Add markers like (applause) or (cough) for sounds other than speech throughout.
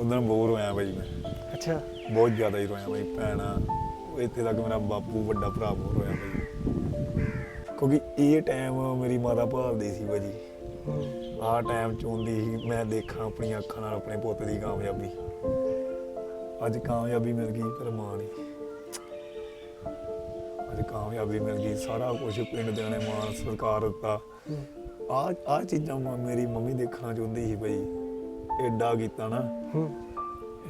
ਉਦੋਂ ਬਹੁਤ ਰੋਇਆ ਬਾਈ ਮੈਂ। ਅੱਛਾ। ਬਹੁਤ ਜ਼ਿਆਦਾ ਹੀ ਰੋਇਆ ਬਾਈ ਭੈਣਾ ਇੱਥੇ ਤੱਕ ਮੇਰਾ ਬਾਪੂ ਵੱਡਾ ਭਰਾ ਬਹੁਤ ਰੋਇਆ ਬਾਈ। ਕਿਉਂਕਿ ਇਹ ਟਾਈਮ ਮੇਰੀ ਮਾਤਾ ਭਾਲਦੀ ਸੀ ਬਾਜੀ ਆਹ ਟਾਈਮ ਚਾਹੁੰਦੀ ਸੀ ਮੈਂ ਦੇਖਾਂ ਆਪਣੀਆਂ ਅੱਖਾਂ ਨਾਲ ਆਪਣੇ ਪੁੱਤ ਦੀ ਕਾਮਯਾਬੀ। ਅੱਜ ਕਾਮਯਾਬੀ ਮਿਲ ਗਈ ਪਰ ਮਾਂ ਨਹੀਂ ਅੱਜ ਕਾਮਯਾਬੀ ਮਿਲ ਗਈ ਸਾਰਾ ਕੁਝ ਪਿੰਡ ਦੇ ਨੇ ਮਾਨ ਸਰਕਾਰ ਦਿੱਤਾ। ਆ ਆ ਚੀਜ਼ਾਂ ਮੇਰੀ ਮੰਮੀ ਦੇਖਣਾ ਚਾਹੁੰਦੀ ਸੀ ਬਈ। ਐਡਾ ਕੀਤਾ ਨਾ। ਹੂੰ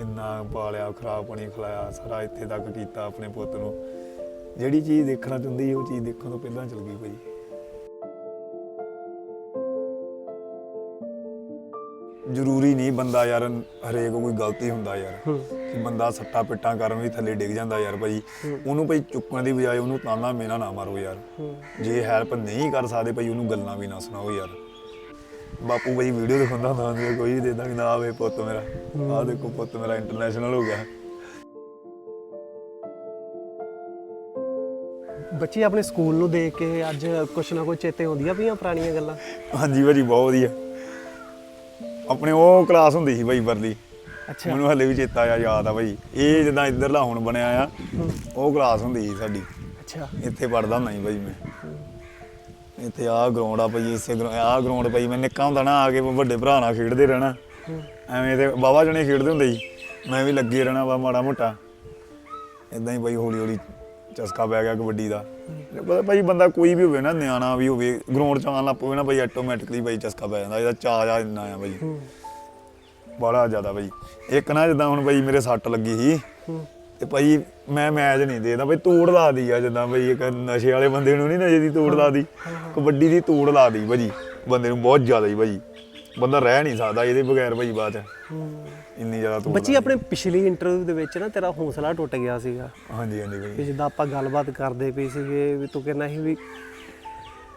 ਇੰਨਾ ਪਾਲਿਆ ਖਰਾਬ ਪਾਣੀ ਖਿਲਾਇਆ ਸਾਰਾ ਇੱਥੇ ਤੱਕ ਕੀਤਾ ਆਪਣੇ ਪੁੱਤ ਨੂੰ। ਜਿਹੜੀ ਚੀਜ਼ ਦੇਖਣਾ ਚਾਹੁੰਦੀ ਉਹ ਚੀਜ਼ ਦੇਖਣ ਤੋਂ ਪਹਿਲਾਂ ਚਲ ਗਈ ਭਾਈ। ਜ਼ਰੂਰੀ ਨਹੀਂ ਬੰਦਾ ਯਾਰ ਹਰੇਕ ਕੋਈ ਗਲਤੀ ਹੁੰਦਾ ਯਾਰ। ਕਿ ਬੰਦਾ ਸੱਟਾ ਪਿੱਟਾਂ ਕਰਨ ਵੀ ਥੱਲੇ ਡਿੱਗ ਜਾਂਦਾ ਯਾਰ ਭਾਈ। ਉਹਨੂੰ ਭਾਈ ਚੁੱਕਣ ਦੀ ਬਜਾਏ ਉਹਨੂੰ ਤਾਨਾ ਮੇਨਾ ਨਾ ਮਾਰੋ ਯਾਰ। ਜੇ ਹੈਲਪ ਨਹੀਂ ਕਰ ਸਕਦੇ ਭਾਈ ਉਹਨੂੰ ਗੱਲਾਂ ਵੀ ਨਾ ਸੁਣਾਓ ਯਾਰ। ਬਾਪੂ ਭਾਈ ਵੀਡੀਓ ਦਿਖਾਉਂਦਾ ਹੁੰਦਾ ਹੁੰਦਾ ਕੋਈ ਵੀ ਦੇ ਦਾਂਗੇ। ਨਾ ਆਵੇ ਪੁੱਤ ਮੇਰਾ। ਆਹ ਦੇਖੋ ਪੁੱਤ ਮੇਰਾ ਇੰਟਰਨੈਸ਼ਨਲ ਹੋ ਗਿਆ। ਬੱਚੇ ਆਪਣੇ ਸਕੂਲ ਨੂੰ ਦੇਖ ਕੇ ਅੱਜ ਕੁਛ ਨਾ ਕੁਛ ਚੇਤੇ ਆਉਂਦੀਆਂ ਪਈਆਂ ਪੁਰਾਣੀਆਂ ਗੱਲਾਂ। ਹਾਂਜੀ ਭਾਜੀ ਬਹੁਤ ਵਧੀਆ। ਆਪਣੇ ਉਹ ਕਲਾਸ ਹੁੰਦੀ ਸੀ ਭਾਈ ਵਰਲੀ। ਅੱਛਾ। ਮੈਨੂੰ ਹਲੇ ਵੀ ਚੇਤਾ ਆ ਯਾਦ ਆ ਭਾਈ। ਇਹ ਜਿੱਦਾਂ ਇੱਧਰਲਾ ਹੁਣ ਬਣਿਆ ਆ ਉਹ ਕਲਾਸ ਹੁੰਦੀ ਸੀ ਸਾਡੀ। ਅੱਛਾ। ਇੱਥੇ ਪੜਦਾ ਹੁੰਦਾ ਸੀ ਭਾਈ ਮੈਂ। ਇੱਥੇ ਆਹ ਗਰਾਊਂਡ ਆ ਭਾਈ ਇਸੇ ਆਹ ਗਰਾਊਂਡ ਭਾਈ ਮੈਂ ਨਿੱਕਾ ਹੁੰਦਾ ਨਾ ਆ ਕੇ ਵੱਡੇ ਭਰਾ ਨਾਲ ਖੇਡਦੇ ਰਹਿਣਾ। ਐਵੇਂ ਤੇ ਬਾਬਾ ਜਣੇ ਖੇਡਦੇ ਹੁੰਦੇ ਸੀ। ਮੈਂ ਵੀ ਲੱਗੇ ਰਹਿਣਾ ਵਾ ਮਾੜਾ ਮੋਟਾ। ਇਦਾਂ ਹੀ ਭਾਈ ਹੌਲੀ ਹੌਲੀ ਚਸਕਾ ਪੈ ਗਿਆ ਕਬੱਡੀ ਦਾ। ਪਤਾ ਭਾਈ ਬੰਦਾ ਕੋਈ ਵੀ ਹੋਵੇ ਨਾ ਨਿਆਣਾ ਵੀ ਹੋਵੇ ਗਰਾਊਂਡ ਚ ਆਉਣ ਲੱਗ ਪਵੇ ਨਾ ਭਾਈ ਆਟੋਮੈਟਿਕਲੀ ਭਾਈ ਚਸਕਾ ਪੈ ਜਾਂਦਾ। ਇਹਦਾ ਚਾਹ ਜਾ ਇੰਨਾ ਆ ਭਾਈ। ਬੜਾ ਜ਼ਿਆਦਾ ਭਾਈ। ਇੱਕ ਨਾ ਜਿੱਦਾਂ ਹੁਣ ਭਾਈ ਮੇਰੇ ਸੱਟ ਲੱਗੀ ਸੀ ਤੇ ਭਾਈ ਮੈਂ ਮੈਚ ਨਹੀਂ ਦੇਦਾ ਭਾਈ ਤੋੜ ਲਾ ਦੀ ਆ ਜਿੱਦਾਂ ਭਾਈ ਇੱਕ ਨਸ਼ੇ ਵਾਲੇ ਬੰਦੇ ਨੂੰ ਨਹੀਂ ਨਸ਼ੇ ਦੀ ਤੋੜ ਲਾ ਦੀ ਕਬੱਡੀ ਦੀ ਤੋੜ ਲਾ ਦੀ ਭਾਜੀ ਬੰਦੇ ਨੂੰ ਬਹੁਤ ਜ਼ਿਆਦਾ ਹੀ ਭਾਜੀ। ਬੰਦਾ ਰਹਿ ਨਹੀਂ ਸਕਦਾ ਇਹਦੇ ਬਗੈਰ ਭਾਈ ਬਾਅਦ ਚ। ਹੂੰ। ਇੰਨੀ ਜ਼ਿਆਦਾ ਤੋੜ ਬੱਚੀ ਆਪਣੇ ਪਿਛਲੀ ਇੰਟਰਵਿਊ ਦੇ ਵਿੱਚ ਨਾ ਤੇਰਾ ਹੌਸਲਾ ਟੁੱਟ ਗਿਆ ਸੀਗਾ। ਹਾਂਜੀ ਹਾਂਜੀ ਭਾਈ ਜਿੱਦਾਂ ਆਪਾਂ ਗੱਲਬਾਤ ਕਰਦੇ ਪਏ ਸੀਗੇ ਵੀ ਤੂੰ ਕਹਿੰਦਾ ਸੀ ਵੀ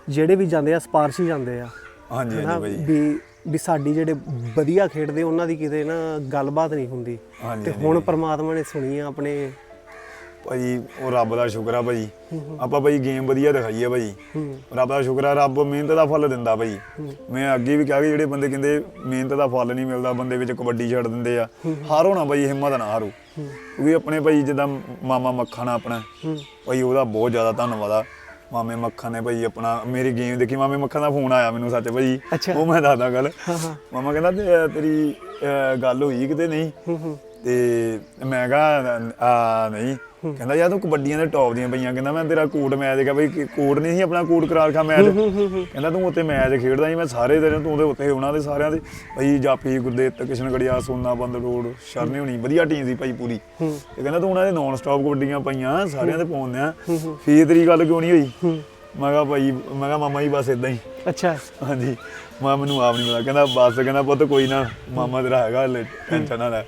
ਜਿਹੜੇ ਵੀ ਜਾਂਦੇ ਆ ਸਪਾਰਸ਼ ਹੀ ਜਾਂਦੇ ਆ। ਹਾਂਜੀ ਹਾਂਜੀ ਭਾਈ ਵੀ ਵੀ ਸਾਡੀ ਜਿਹੜੇ ਵਧੀਆ ਖੇਡਦੇ ਉਹਨਾਂ ਦੀ ਕਿਤੇ ਨਾ ਗੱਲਬਾਤ ਨਹੀਂ ਹੁੰਦੀ। ਤੇ ਹੁਣ ਪ੍ਰਮਾਤਮਾ ਨੇ ਸੁਣੀ ਆ ਆਪਣੇ। ਭਾਈ ਉਹ ਰੱਬ ਦਾ ਸ਼ੁਕਰ ਆ ਭਾਈ ਆਪਾਂ ਭਾਈ ਗੇਮ ਵਧੀਆ ਦਿਖਾਈ ਆ ਭਾਈ ਹੂੰ। ਰੱਬ ਦਾ ਸ਼ੁਕਰ ਆ ਰੱਬ ਮਿਹਨਤ ਦਾ ਫਲ ਦਿੰਦਾ ਭਾਈ ਮੈਂ ਅੱਗੇ ਵੀ ਕਿਹਾ ਕਿ ਜਿਹੜੇ ਬੰਦੇ ਕਹਿੰਦੇ ਮਿਹਨਤ ਦਾ ਫਲ ਨਹੀਂ ਮਿਲਦਾ ਬੰਦੇ ਵਿੱਚ ਕਬੱਡੀ ਛੱਡ ਦਿੰਦੇ ਆ। ਹਾਰੋ ਨਾ ਭਾਈ ਹਿੰਮਤ ਨਾ ਹਾਰੋ। ਕਿਉਂਕਿ ਆਪਣੇ ਭਾਈ ਜਿੱਦਾਂ ਮਾਮਾ ਮੱਖਣ ਆਪਣਾ। ਭਾਈ ਉਹਦਾ ਬਹੁਤ ਜ਼ਿਆਦਾ ਧੰਨਵਾਦ ਆ। ਮਾਮੇ ਮੱਖਣ ਨੇ ਭਾਈ ਆਪਣਾ ਮੇਰੀ ਗੇਮ ਦੇਖੀ ਮਾਮੇ ਮੱਖਣ ਦਾ ਫੋਨ ਆਇਆ ਮੈਨੂੰ ਸੱਚ ਭਾਈ ਅੱਛਾ। ਉਹ ਮੈਂ ਦੱਸਦਾ ਗੱਲ। ਮਾਮਾ ਕਹਿੰਦਾ ਤੇ ਤੇਰੀ ਅਹ, ਗੱਲ ਹੋਈ ਕਿਤੇ ਨਹੀਂ? ਤੇ ਮੈਂ ਕਿਹਾ ਆ ਨਹੀਂ। ਕਹਿੰਦਾ ਯਾਰ ਤੂੰ ਕਬੱਡੀਆਂ ਦੇ ਟੌਪ ਦੀਆਂ ਪਈਆਂ। ਕਹਿੰਦਾ ਮੈਂ ਤੇਰਾ ਕੋਟ ਮੈਚ ਦੇਖਿਆ ਬਈ ਕੋਟ ਨਹੀਂ ਸੀ ਆਪਣਾ ਕੋਟ ਕਰਾ ਰਖਾ ਮੈਚ? ਕਹਿੰਦਾ ਤੂੰ ਉੱਤੇ ਮੈਚ ਖੇਡਦਾ ਸੀ ਮੈਂ ਸਾਰੇ ਤੇਰੇ ਤੂੰ ਉਹਦੇ ਉੱਤੇ ਉਹਨਾਂ ਦੇ ਸਾਰਿਆਂ ਦੇ। ਭਾਈ ਜਾਪੀ ਗੁਰਦੇਵ ਕਿਸ਼ਨ ਗੜਿਆ ਸੋਨਾ ਬੰਦ ਰੋਡ ਸ਼ਰਨੇ ਹੋਣੀ ਵਧੀਆ ਟੀਮ ਸੀ ਭਾਈ ਪੂਰੀ। ਤੇ ਕਹਿੰਦਾ ਤੂੰ ਉਹਨਾਂ ਦੇ ਨਾਨ ਸਟਾਪ ਕਬੱਡੀਆਂ ਪਈਆਂ ਸਾਰਿਆਂ ਦੇ ਪਾਉਂਦੇ ਆ ਫੇਰ ਤੇਰੀ ਗੱਲ ਕਿਉਂ ਨਹੀਂ ਹੋਈ? ਮੈਂ ਕਿਹਾ ਭਾਈ ਮੈਂ ਕਿਹਾ ਮਾਮਾ ਜੀ ਬਸ ਇਦਾਂ ਹੀ। ਅੱਛਾ। ਹਾਂਜੀ। ਮਾਂ ਮੈਨੂੰ ਆਪ ਨਹੀਂ ਪਤਾ। ਕਹਿੰਦਾ ਬਸ ਕਹਿੰਦਾ ਪੁੱਤ ਕੋਈ ਨਾ ਮਾਮਾ ਤੇਰਾ ਹੈਗਾ ਹਲੇ ਟੈਨਸ਼ਨ ਨਾ ਲੈ।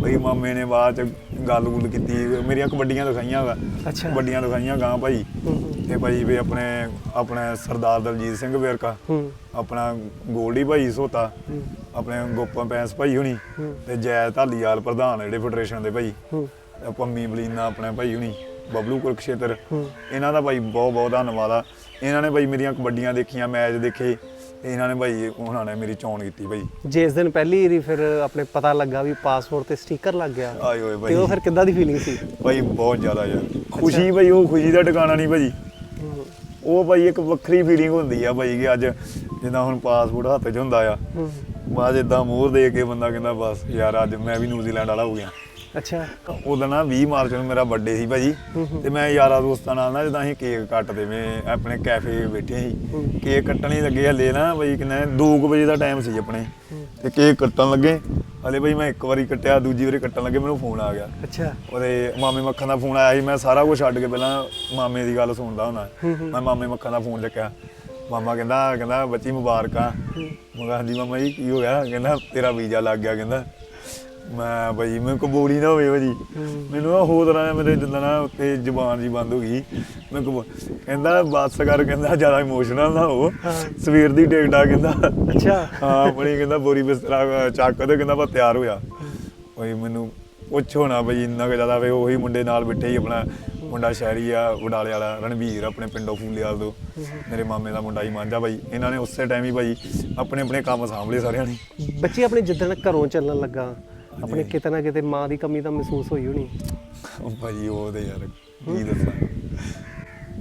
ਬਈ ਮਾਮੇ ਨੇ ਬਾਅਦ ਚ ਗੱਲ ਗੁੱਲ ਕੀਤੀ। ਮੇਰੀਆਂ ਕਬੱਡੀਆਂ ਦਿਖਾਈਆਂ ਵਾ। ਅੱਛਾ। ਕਬੱਡੀਆਂ ਦਿਖਾਈਆਂ ਗਾਂ ਭਾਈ। ਤੇ ਭਾਈ ਵੀ ਆਪਣੇ ਆਪਣੇ ਸਰਦਾਰ ਦਲਜੀਤ ਸਿੰਘ ਵੇਰਕਾ। ਆਪਣਾ ਗੋਲਡੀ ਭਾਈ ਸੋਤਾ। ਆਪਣੇ ਗੋਪਾ ਪੈਂਸ ਭਾਈ ਹੁਣੀ। ਤੇ ਜੈ ਧਾਲੀਵਾਲ ਪ੍ਰਧਾਨ ਜਿਹੜੇ ਫੈਡਰੇਸ਼ਨ ਦੇ ਭਾਈ। ਪੰਮੀ ਬਲੀਨਾ ਆਪਣੇ ਭਾਈ ਹੁਣੀ ਬਬਲੂ ਕੁਰਕਸ਼ੇਤਰ ਇਹਨਾਂ ਦਾ ਭਾਈ ਬਹੁਤ ਬਹੁਤ ਧੰਨਵਾਦ ਆ। ਇਹਨਾਂ ਨੇ ਭਾਈ ਮੇਰੀਆਂ ਕਬੱਡੀਆਂ ਦੇਖੀਆਂ ਮੈਚ ਦੇਖੇ। ਇਹਨਾਂ ਨੇ ਭਾਈ ਉਹਨਾਂ ਨੇ ਮੇਰੀ ਚੋਣ ਕੀਤੀ ਭਾਈ ਜਿਸ ਦਿਨ ਪਹਿਲੀ ਵਾਰੀ ਫਿਰ ਆਪਣੇ ਪਤਾ ਲੱਗਾ ਵੀ ਪਾਸਪੋਰਟ ਤੇ ਸਟicker ਲੱਗ ਗਿਆ ਆਏ ਹੋਏ ਤੇ ਭਾਈ ਉਹ ਫਿਰ ਕਿੱਦਾਂ ਦੀ ਫੀਲਿੰਗ ਸੀ? ਭਾਈ ਬਹੁਤ ਜ਼ਿਆਦਾ ਯਾਰ। ਖੁਸ਼ੀ ਭਾਈ ਉਹ ਖੁਸ਼ੀ ਦਾ ਟਿਕਾਣਾ ਨਹੀਂ ਭਾਈ ਹੂੰ। ਉਹ ਭਾਈ ਇੱਕ ਵੱਖਰੀ ਫੀਲਿੰਗ ਹੁੰਦੀ ਆ ਭਾਈ ਕਿ ਅੱਜ ਜਿੱਦਾਂ ਹੁਣ ਪਾਸਪੋਰਟ ਹੱਥ 'ਚ ਹੁੰਦਾ ਆ। ਬਾਅਦ ਇਦਾਂ ਮੋਹਰ ਦੇ ਕੇ ਬੰਦਾ ਕਹਿੰਦਾ ਬਸ ਯਾਰ ਅੱਜ ਮੈਂ ਵੀ ਨਿਊਜ਼ੀਲੈਂਡ ਵਾਲਾ ਹੋ ਗਿਆ। ਅੱਛਾ। ਉਦੋਂ ਨਾ 20 ਮਾਰਚ ਨੂੰ ਮੇਰਾ ਬਰਥਡੇ ਸੀ ਭਾਜੀ। ਤੇ ਮੈਂ ਯਾਰਾਂ ਦੋਸਤਾਂ ਨਾਲ ਨਾ ਜਦੋਂ ਅਸੀਂ ਕੇਕ ਕੱਟਦੇ ਵੇ ਆਪਣੇ ਕੈਫੇ ਬੈਠੇ ਸੀ। ਕੇਕ ਕੱਟਣ ਹੀ ਲੱਗੇ ਹਲੇ ਨਾ ਭਾਈ ਕਿੰਨਾ 2 ਵਜੇ ਦਾ ਟਾਈਮ ਸੀ ਆਪਣੇ। ਤੇ ਕੇਕ ਕੱਟਣ ਲੱਗੇ। ਹਲੇ ਭਾਈ ਮੈਂ ਇੱਕ ਵਾਰੀ ਕੱਟਿਆ ਦੂਜੀ ਵਾਰੀ ਕੱਟਣ ਲੱਗੇ ਮੈਨੂੰ ਫੋਨ ਆ ਗਿਆ। ਅੱਛਾ। ਉਹਦੇ ਮਾਮੇ ਮੱਖਣ ਦਾ ਫੋਨ ਆਇਆ ਸੀ ਮੈਂ ਸਾਰਾ ਕੁਝ ਛੱਡ ਕੇ ਪਹਿਲਾਂ ਮਾਮੇ ਦੀ ਗੱਲ ਸੁਣਦਾ ਹੁੰਦਾ। ਮੈਂ ਮਾਮੇ ਮੱਖਣ ਦਾ ਫੋਨ ਚੱਕਿਆ। ਮਾਮਾ ਕਹਿੰਦਾ ਕਹਿੰਦਾ ਬੱਚੀ ਮੁਬਾਰਕਾਂ। ਮੈਂ ਮਾਮਾ ਜੀ ਕੀ ਹੋ ਗਿਆ? ਕਹਿੰਦਾ ਤੇਰਾ ਵੀਜ਼ਾ ਲੱਗ ਗਿਆ ਕਹਿੰਦਾ। ਮੈਂ ਭਾਈ ਮੈਨੂੰ ਕਬੂਲੀ ਨਾ ਹੋਵੇ ਭਾਜੀ। ਮੈਨੂੰ ਆ ਹੋ ਤਰ੍ਹਾਂ ਮੇਰੇ ਜਿੱਦਾਂ ਨਾ ਉੱਤੇ ਜ਼ੁਬਾਨ ਜੀ ਬੰਦ ਹੋ ਗਈ। ਮੈਂ ਕਬੂ- ਕਹਿੰਦਾ ਬਸ ਕਰ ਕਹਿੰਦਾ ਜ਼ਿਆਦਾ ਇਮੋਸ਼ਨਲ ਨਾ ਹੋ। ਸਵੇਰ ਦੀ ਆ ਕਹਿੰਦਾ। ਅੱਛਾ। ਹਾਂ ਬੜੀ ਕਹਿੰਦਾ ਬੋਰੀ ਬਿਸਤਰਾ ਚੱਕ ਤੇ ਕਹਿੰਦਾ ਬਾ ਤਿਆਰ ਹੋਇਆ। ਓਏ ਮੈਨੂੰ ਪੁੱਛ ਹੋਣਾ ਬਈ ਇੰਨਾ ਕੁ ਜ਼ਿਆਦਾ ਵੇ ਉਹੀ ਮੁੰਡੇ ਨਾਲ ਬੈਠੇ ਹੀ ਆਪਣਾ ਮੁੰਡਾ ਸ਼ਹਿਰੀ ਆ ਵਡਾਲੇ ਵਾਲਾ ਰਣਵੀਰ ਆਪਣੇ ਪਿੰਡੋਂ ਫੂਲਿਆਲ ਤੋਂ। ਮੇਰੇ ਮਾਮੇ ਦਾ ਮੁੰਡਾ ਹੀ ਮਾਂਜਾ ਬਾਈ ਇਹਨਾਂ ਨੇ ਉਸੇ ਟਾਈਮ ਹੀ ਬਾਈ ਆਪਣੇ ਆਪਣੇ ਕੰਮ ਸਾਂਭ ਲਏ ਸਾਰਿਆਂ ਨੇ। ਬੱਚੇ ਆਪਣੇ ਜਿੱਦਣ ਘਰੋਂ ਚੱਲਣ ਲੱਗਾ ਆਪਣੇ ਕਿਤੇ ਨਾ ਕਿਤੇ ਮਾਂ ਦੀ ਕਮੀ ਤਾਂ ਮਹਿਸੂਸ ਹੋਈ ਹੋਣੀ। ਉਹ ਭਾਜੀ ਉਹ ਤੇ ਯਾਰ ਕੀ ਦੱਸਾਂ।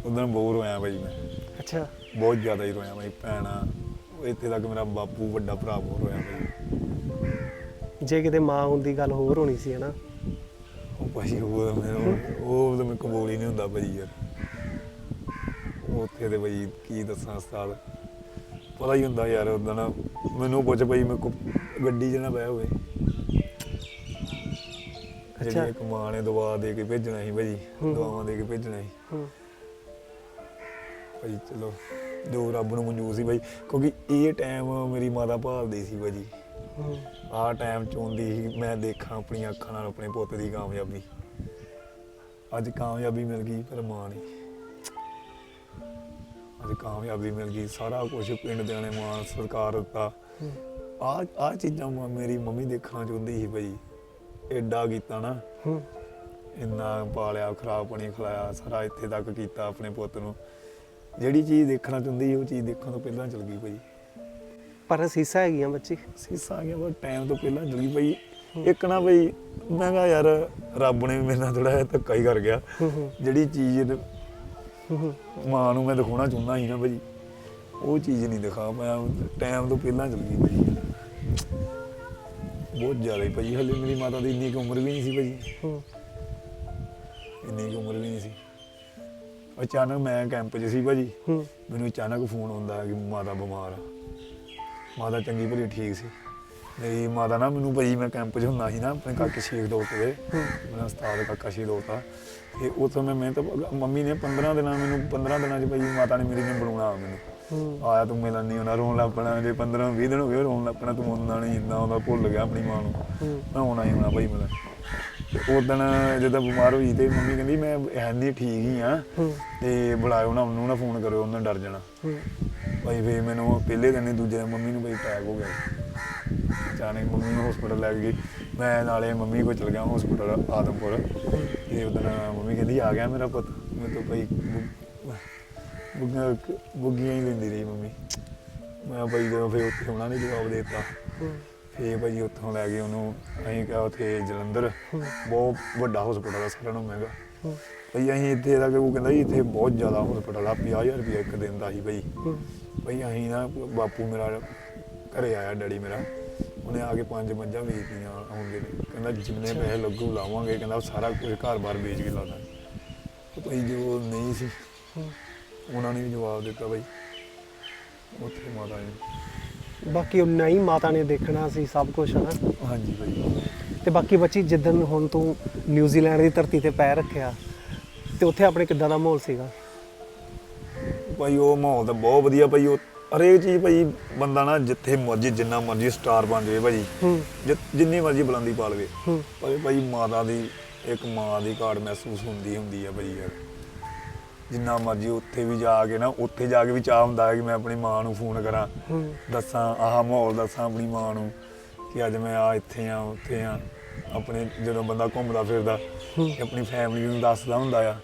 ਉਦੋਂ ਬਹੁਤ ਰੋਇਆ ਭਾਜੀ ਮੈਂ। ਅੱਛਾ। ਬਹੁਤ ਜ਼ਿਆਦਾ ਹੀ ਰੋਇਆ ਭਾਈ ਭੈਣਾ ਇੱਥੇ ਤੱਕ ਮੇਰਾ ਬਾਪੂ ਵੱਡਾ ਭਰਾ ਬਹੁਤ ਰੋਇਆ ਭਾਈ। ਜੇ ਕਿਤੇ ਮਾਂ ਹੁੰਦੀ ਗੱਲ ਹੋਰ ਹੋਣੀ ਸੀ ਹਨਾ? ਉਹ ਭਾਈ ਉਹ ਉਹ ਤਾਂ ਮੈਂ ਕਬੂਲ ਹੀ ਨਹੀਂ ਹੁੰਦਾ ਭਾਈ ਯਾਰ। ਉੱਥੇ ਦੇ ਭਾਈ ਕੀ ਦੱਸਾਂ ਉਸਤਾਦ ਪਤਾ ਹੀ ਹੁੰਦਾ ਯਾਰ ਉਦੋਂ ਨਾ ਮੈਨੂੰ ਪੁੱਛ ਭਾਈ ਮੈਂ ਗੱਡੀ ਨਾ ਬਹਿ ਹੋਵੇ। ਜਿਹੜੀ ਇੱਕ ਮਾਂ ਨੇ ਦੁਆ ਦੇ ਕੇ ਭੇਜਣਾ ਸੀ ਭਾਜੀ। ਦੁਆਵਾਂ ਦੇ ਕੇ ਭੇਜਣਾ ਸੀ। ਹੂੰ। ਭਾਈ ਚਲੋ ਜੋ ਰੱਬ ਨੂੰ ਮਨਜ਼ੂਰ ਸੀ ਭਾਈ ਕਿਉਂਕਿ ਇਹ ਟਾਈਮ ਮੇਰੀ ਮਾਤਾ ਭਾਲਦੀ ਸੀ ਭਾਜੀ। ਹੂੰ। ਆਹ ਟਾਈਮ ਚਾਹੁੰਦੀ ਸੀ ਮੈਂ ਦੇਖਾਂ ਆਪਣੀਆਂ ਅੱਖਾਂ ਨਾਲ ਆਪਣੇ ਪੁੱਤ ਦੀ ਕਾਮਯਾਬੀ। ਅੱਜ ਕਾਮਯਾਬੀ ਮਿਲ ਗਈ ਪਰ ਮਾਂ ਨਹੀਂ। ਅੱਜ ਕਾਮਯਾਬੀ ਮਿਲ ਗਈ ਸਾਰਾ ਕੁਝ ਪਿੰਡ ਦੇ ਨੇ ਮਾਂ ਸਰਕਾਰ ਦਿੱਤਾ। ਆ ਆ ਚੀਜ਼ਾਂ ਮੇਰੀ ਮੰਮੀ ਦੇਖਣਾ ਚਾਹੁੰਦੀ ਸੀ ਭਾਈ ਐਡਾ ਕੀਤਾ ਨਾ। ਹੂੰ। ਇੰਨਾ ਪਾਲਿਆ ਖਰਾਬ ਪਾਣੀ ਖਿਲਾਇਆ ਸਾਰਾ ਇੱਥੇ ਤੱਕ ਕੀਤਾ ਆਪਣੇ ਪੁੱਤ ਨੂੰ। ਜਿਹੜੀ ਚੀਜ਼ ਦੇਖਣਾ ਚਾਹੁੰਦੀ ਉਹ ਚੀਜ਼ ਦੇਖਣ ਤੋਂ ਪਹਿਲਾਂ ਚਲ ਗਈ ਭਾਈ। ਪਰ ਸੀਸਾ ਹੈਗੀਆਂ ਬੱਚੀ। ਸੀਸਾ ਆ ਗਿਆ ਪਰ ਟਾਈਮ ਤੋਂ ਪਹਿਲਾਂ ਚਲ ਗਈ ਭਾਈ। ਇੱਕ ਨਾ ਭਾਈ ਮੈਂ ਕਿਹਾ ਯਾਰ ਰੱਬ ਨੇ ਵੀ ਮੇਰੇ ਨਾਲ ਥੋੜਾ ਜਿਹਾ ਧੱਕਾ ਹੀ ਕਰ ਗਿਆ। ਹੂੰ ਹੂੰ। ਜਿਹੜੀ ਚੀਜ਼ ਹੂੰ, ਹੂੰ। ਮਾਂ ਨੂੰ ਮੈਂ ਦਿਖਾਉਣਾ ਚਾਹੁੰਦਾ ਸੀ ਨਾ ਭਾਜੀ ਉਹ ਚੀਜ਼ ਨਹੀਂ ਦਿਖਾ ਪਾਇਆ। ਟਾਈਮ ਤੋਂ ਪਹਿਲਾਂ ਚਲ ਗਈ ਭਾਜੀ ਬਹੁਤ ਜ਼ਿਆਦਾ ਹੀ ਭਾਜੀ ਹਲੇ ਮੇਰੀ ਮਾਤਾ ਦੀ ਇੰਨੀ ਕੁ ਉਮਰ ਵੀ ਨਹੀਂ ਸੀ ਭਾਜੀ। ਹੂੰ। ਇੰਨੀ ਕੁ ਉਮਰ ਵੀ ਨਹੀਂ ਸੀ। ਅਚਾਨਕ ਮੈਂ ਕੈਂਪ 'ਚ ਸੀ ਭਾਜੀ। ਹੂੰ। ਮੈਨੂੰ ਅਚਾਨਕ ਫੋਨ ਆਉਂਦਾ ਕਿ ਮਾਤਾ ਬਿਮਾਰ ਆ। ਮਾਤਾ ਚੰਗੀ ਭਲੀ ਠੀਕ ਸੀ। ਮੇਰੀ ਮਾਤਾ ਨਾ ਮੈਨੂੰ ਭਾਜੀ ਮੈਂ ਕੈਂਪ 'ਚ ਹੁੰਦਾ ਸੀ ਨਾ ਆਪਣੇ ਕਾਕੇ ਸ਼ੇਖ ਦੋ ਤੇ ਮੇਰਾ ਉਸਤਾਦ ਕਾਕਾ ਸ਼ੇਖ ਦੋਤਾ ਤੇ ਉੱਥੋਂ ਮੈਂ ਮੈਂ ਤਾਂ ਮੰਮੀ ਨੇ 15 ਦਿਨਾਂ ਮੈਨੂੰ 15 ਦਿਨਾਂ 'ਚ ਭਾਜੀ ਮਾਤਾ ਨੇ ਮੇਰੀ ਨੇ ਬੁਲਾਉਣਾ ਮੈਨੂੰ। ਆਇਆ ਤੂੰ ਮਿਲਣ ਨਹੀਂ ਉਹਨਾਂ ਰੋਣ ਲੱਪਣਾ ਜੇ 15 20 ਦਿਨ ਹੋ ਗਏ ਰੋਣ ਲੱਪਣਾ ਤੂੰ ਆਉਂਦਾ ਨਹੀਂ ਇੰਨਾ ਉਹਦਾ ਭੁੱਲ ਗਿਆ ਆਪਣੀ ਮਾਂ ਨੂੰ। ਹੂੰ। ਮੈਂ ਆਉਣਾ ਹੀ ਹੋਣਾ ਭਾਈ ਮਿਲਣ। ਤੇ ਉਦੋਂ ਜਦੋਂ ਬਿਮਾਰ ਹੋਈ ਤੇ ਮੰਮੀ ਕਹਿੰਦੀ ਮੈਂ ਐਂਦੀ ਠੀਕ ਹੀ ਆ। ਹੂੰ। ਤੇ ਬੁਲਾਇਓ ਨਾ ਉਹਨੂੰ ਨਾ ਫੋਨ ਕਰਿਓ ਉਹਨੇ ਡਰ ਜਾਣਾ। ਹੂੰ। ਭਾਈ ਫੇ ਮੈਨੂੰ ਪਹਿਲੇ ਦਿਨ ਹੀ ਦੂਜੇ ਦਿਨ ਮੰਮੀ ਨੂੰ ਭਾਈ ਅਟੈਕ ਹੋ ਗਿਆ। ਅਚਾਨਕ ਮੰਮੀ ਨੂੰ ਹਸਪੀਟਲ ਲੈ ਗਈ। ਮੈਂ ਨਾਲੇ ਮੰਮੀ ਕੋਲ ਚਲ ਗਿਆ ਹਸਪੀਟਲ ਆਦਮਪੁਰ। ਤੇ ਉਦੋਂ ਮੰਮੀ ਕਹਿੰਦੀ ਆ ਗਿਆ ਮੇਰਾ ਪੁੱਤ। ਮੈਂ ਤਾਂ ਭਾਈ ਬੁੱਗੀਆਂ ਬੁੱਗੀਆਂ ਹੀ ਲੈਂਦੀ ਰਹੀ ਮੰਮੀ। ਮੈਂ ਭਾਈ ਜਦੋਂ ਫੇ ਉੱਥੇ ਉਹਨਾਂ ਨੇ ਜਵਾਬ ਦਿੱਤਾ। ਹੂੰ ਫੇ ਭਾਜੀ ਉੱਥੋਂ ਲੈ ਗਏ ਉਹਨੂੰ। ਅਸੀਂ ਕਿਹਾ ਉੱਥੇ ਜਲੰਧਰ। ਬਹੁਤ ਵੱਡਾ ਹਸਪੀਟਲ ਆ ਸਾਰਿਆਂ ਨਾਲੋਂ ਮਹਿੰਗਾ। ਭਈ ਅਸੀਂ ਇੱਥੇ ਦਾ ਉਹ ਕਹਿੰਦਾ ਜੀ ਇੱਥੇ ਬਹੁਤ ਜ਼ਿਆਦਾ ਹਸਪੀਟਲ ਆ। 50000 ਰੁਪਏ ਇੱਕ ਦਿਨ ਦਾ ਸੀ ਭਈ ਭਈ ਅਸੀਂ ਨਾ ਬਾਪੂ ਮੇਰਾ ਘਰੇ ਆਇਆ ਡੈਡੀ ਮੇਰਾ। ਉਹਨੇ ਆ ਕੇ ਪੰਜ ਮੱਝਾਂ ਵੇਚਤੀਆਂ ਆਉਂਦੇ ਨੇ ਕਹਿੰਦਾ ਜਿੰਨੇ ਪੈਸੇ ਲੱਗੂ ਲਾਵਾਂਗੇ। ਕਹਿੰਦਾ ਸਾਰਾ ਕੁਝ ਘਰ-ਬਾਰ ਵੇਚ ਕੇ ਲਾ ਦਾਂਗੇ ਭਈ ਜੋ ਨਹੀਂ ਸੀ। ਉਹਨਾਂ ਨੇ ਵੀ ਜਵਾਬ ਦਿੱਤਾ ਭਈ ਉੱਥੇ ਮਾਤਾ ਨੇ। ਬਾਕੀ ਉਹ ਨਹੀਂ ਮਾਤਾ ਨੇ ਦੇਖਣਾ ਸੀ ਸਭ ਕੁਝ ਹਨਾ? ਹਾਂਜੀ ਭਈ ਤੇ ਬਾਕੀ ਬੱਚੀ ਜਿੱਦਣ ਹੁਣ ਤੂੰ ਨਿਊਜ਼ੀਲੈਂਡ ਦੀ ਧਰਤੀ ਤੇ ਪੈਰ ਰੱਖਿਆ ਤੇ ਉੱਥੇ ਆਪਣੇ ਕਿੱਦਾਂ ਦਾ ਮਾਹੌਲ ਸੀਗਾ? ਭਾਈ ਉਹ ਮਾਹੌਲ ਤਾਂ ਬਹੁਤ ਵਧੀਆ ਭਾਈ ਉਹ ਹਰੇਕ ਚੀਜ਼ ਭਾਈ ਬੰਦਾ ਨਾ ਜਿੱਥੇ ਮਰਜ਼ੀ ਜਿੰਨਾ ਮਰਜ਼ੀ ਸਟਾਰ ਬਣ ਜਾਵੇ ਭਾਈ ਹੂੰ। ਜਿ- ਜਿੰਨੀ ਮਰਜ਼ੀ ਬੁਲੰਦੀ ਪਾ ਲਵੇ। ਹੂੰ। ਪਰ ਭਾਈ ਮਾਤਾ ਦੀ ਇੱਕ ਮਾਂ ਦੀ ਘਾਟ ਮਹਿਸੂਸ ਹੁੰਦੀ ਹੁੰਦੀ ਆ ਭਾਈ ਯਾਰ। ਜਿੰਨਾ ਮਰਜ਼ੀ ਉੱਥੇ ਵੀ ਜਾ ਕੇ ਨਾ ਉੱਥੇ ਜਾ ਕੇ ਵੀ ਚਾਹ ਹੁੰਦਾ ਹੈ ਕਿ ਮੈਂ ਆਪਣੀ ਮਾਂ ਨੂੰ ਫੋਨ ਕਰਾਂ। ਦੱਸਾਂ ਆਹ ਮਾਹੌਲ ਦੱਸਾਂ ਆਪਣੀ ਮਾਂ ਨੂੰ ਕਿ ਅੱਜ ਮੈਂ ਆ ਇੱਥੇ ਆ ਉੱਥੇ ਆ। ਆਪਣੇ ਜਦੋਂ ਬੰਦਾ ਘੁੰਮਦਾ ਫਿਰਦਾ ਆਪਣੀ ਫੈਮਿਲੀ ਨੂੰ ਦੱਸਦਾ ਹੁੰਦਾ ਆ।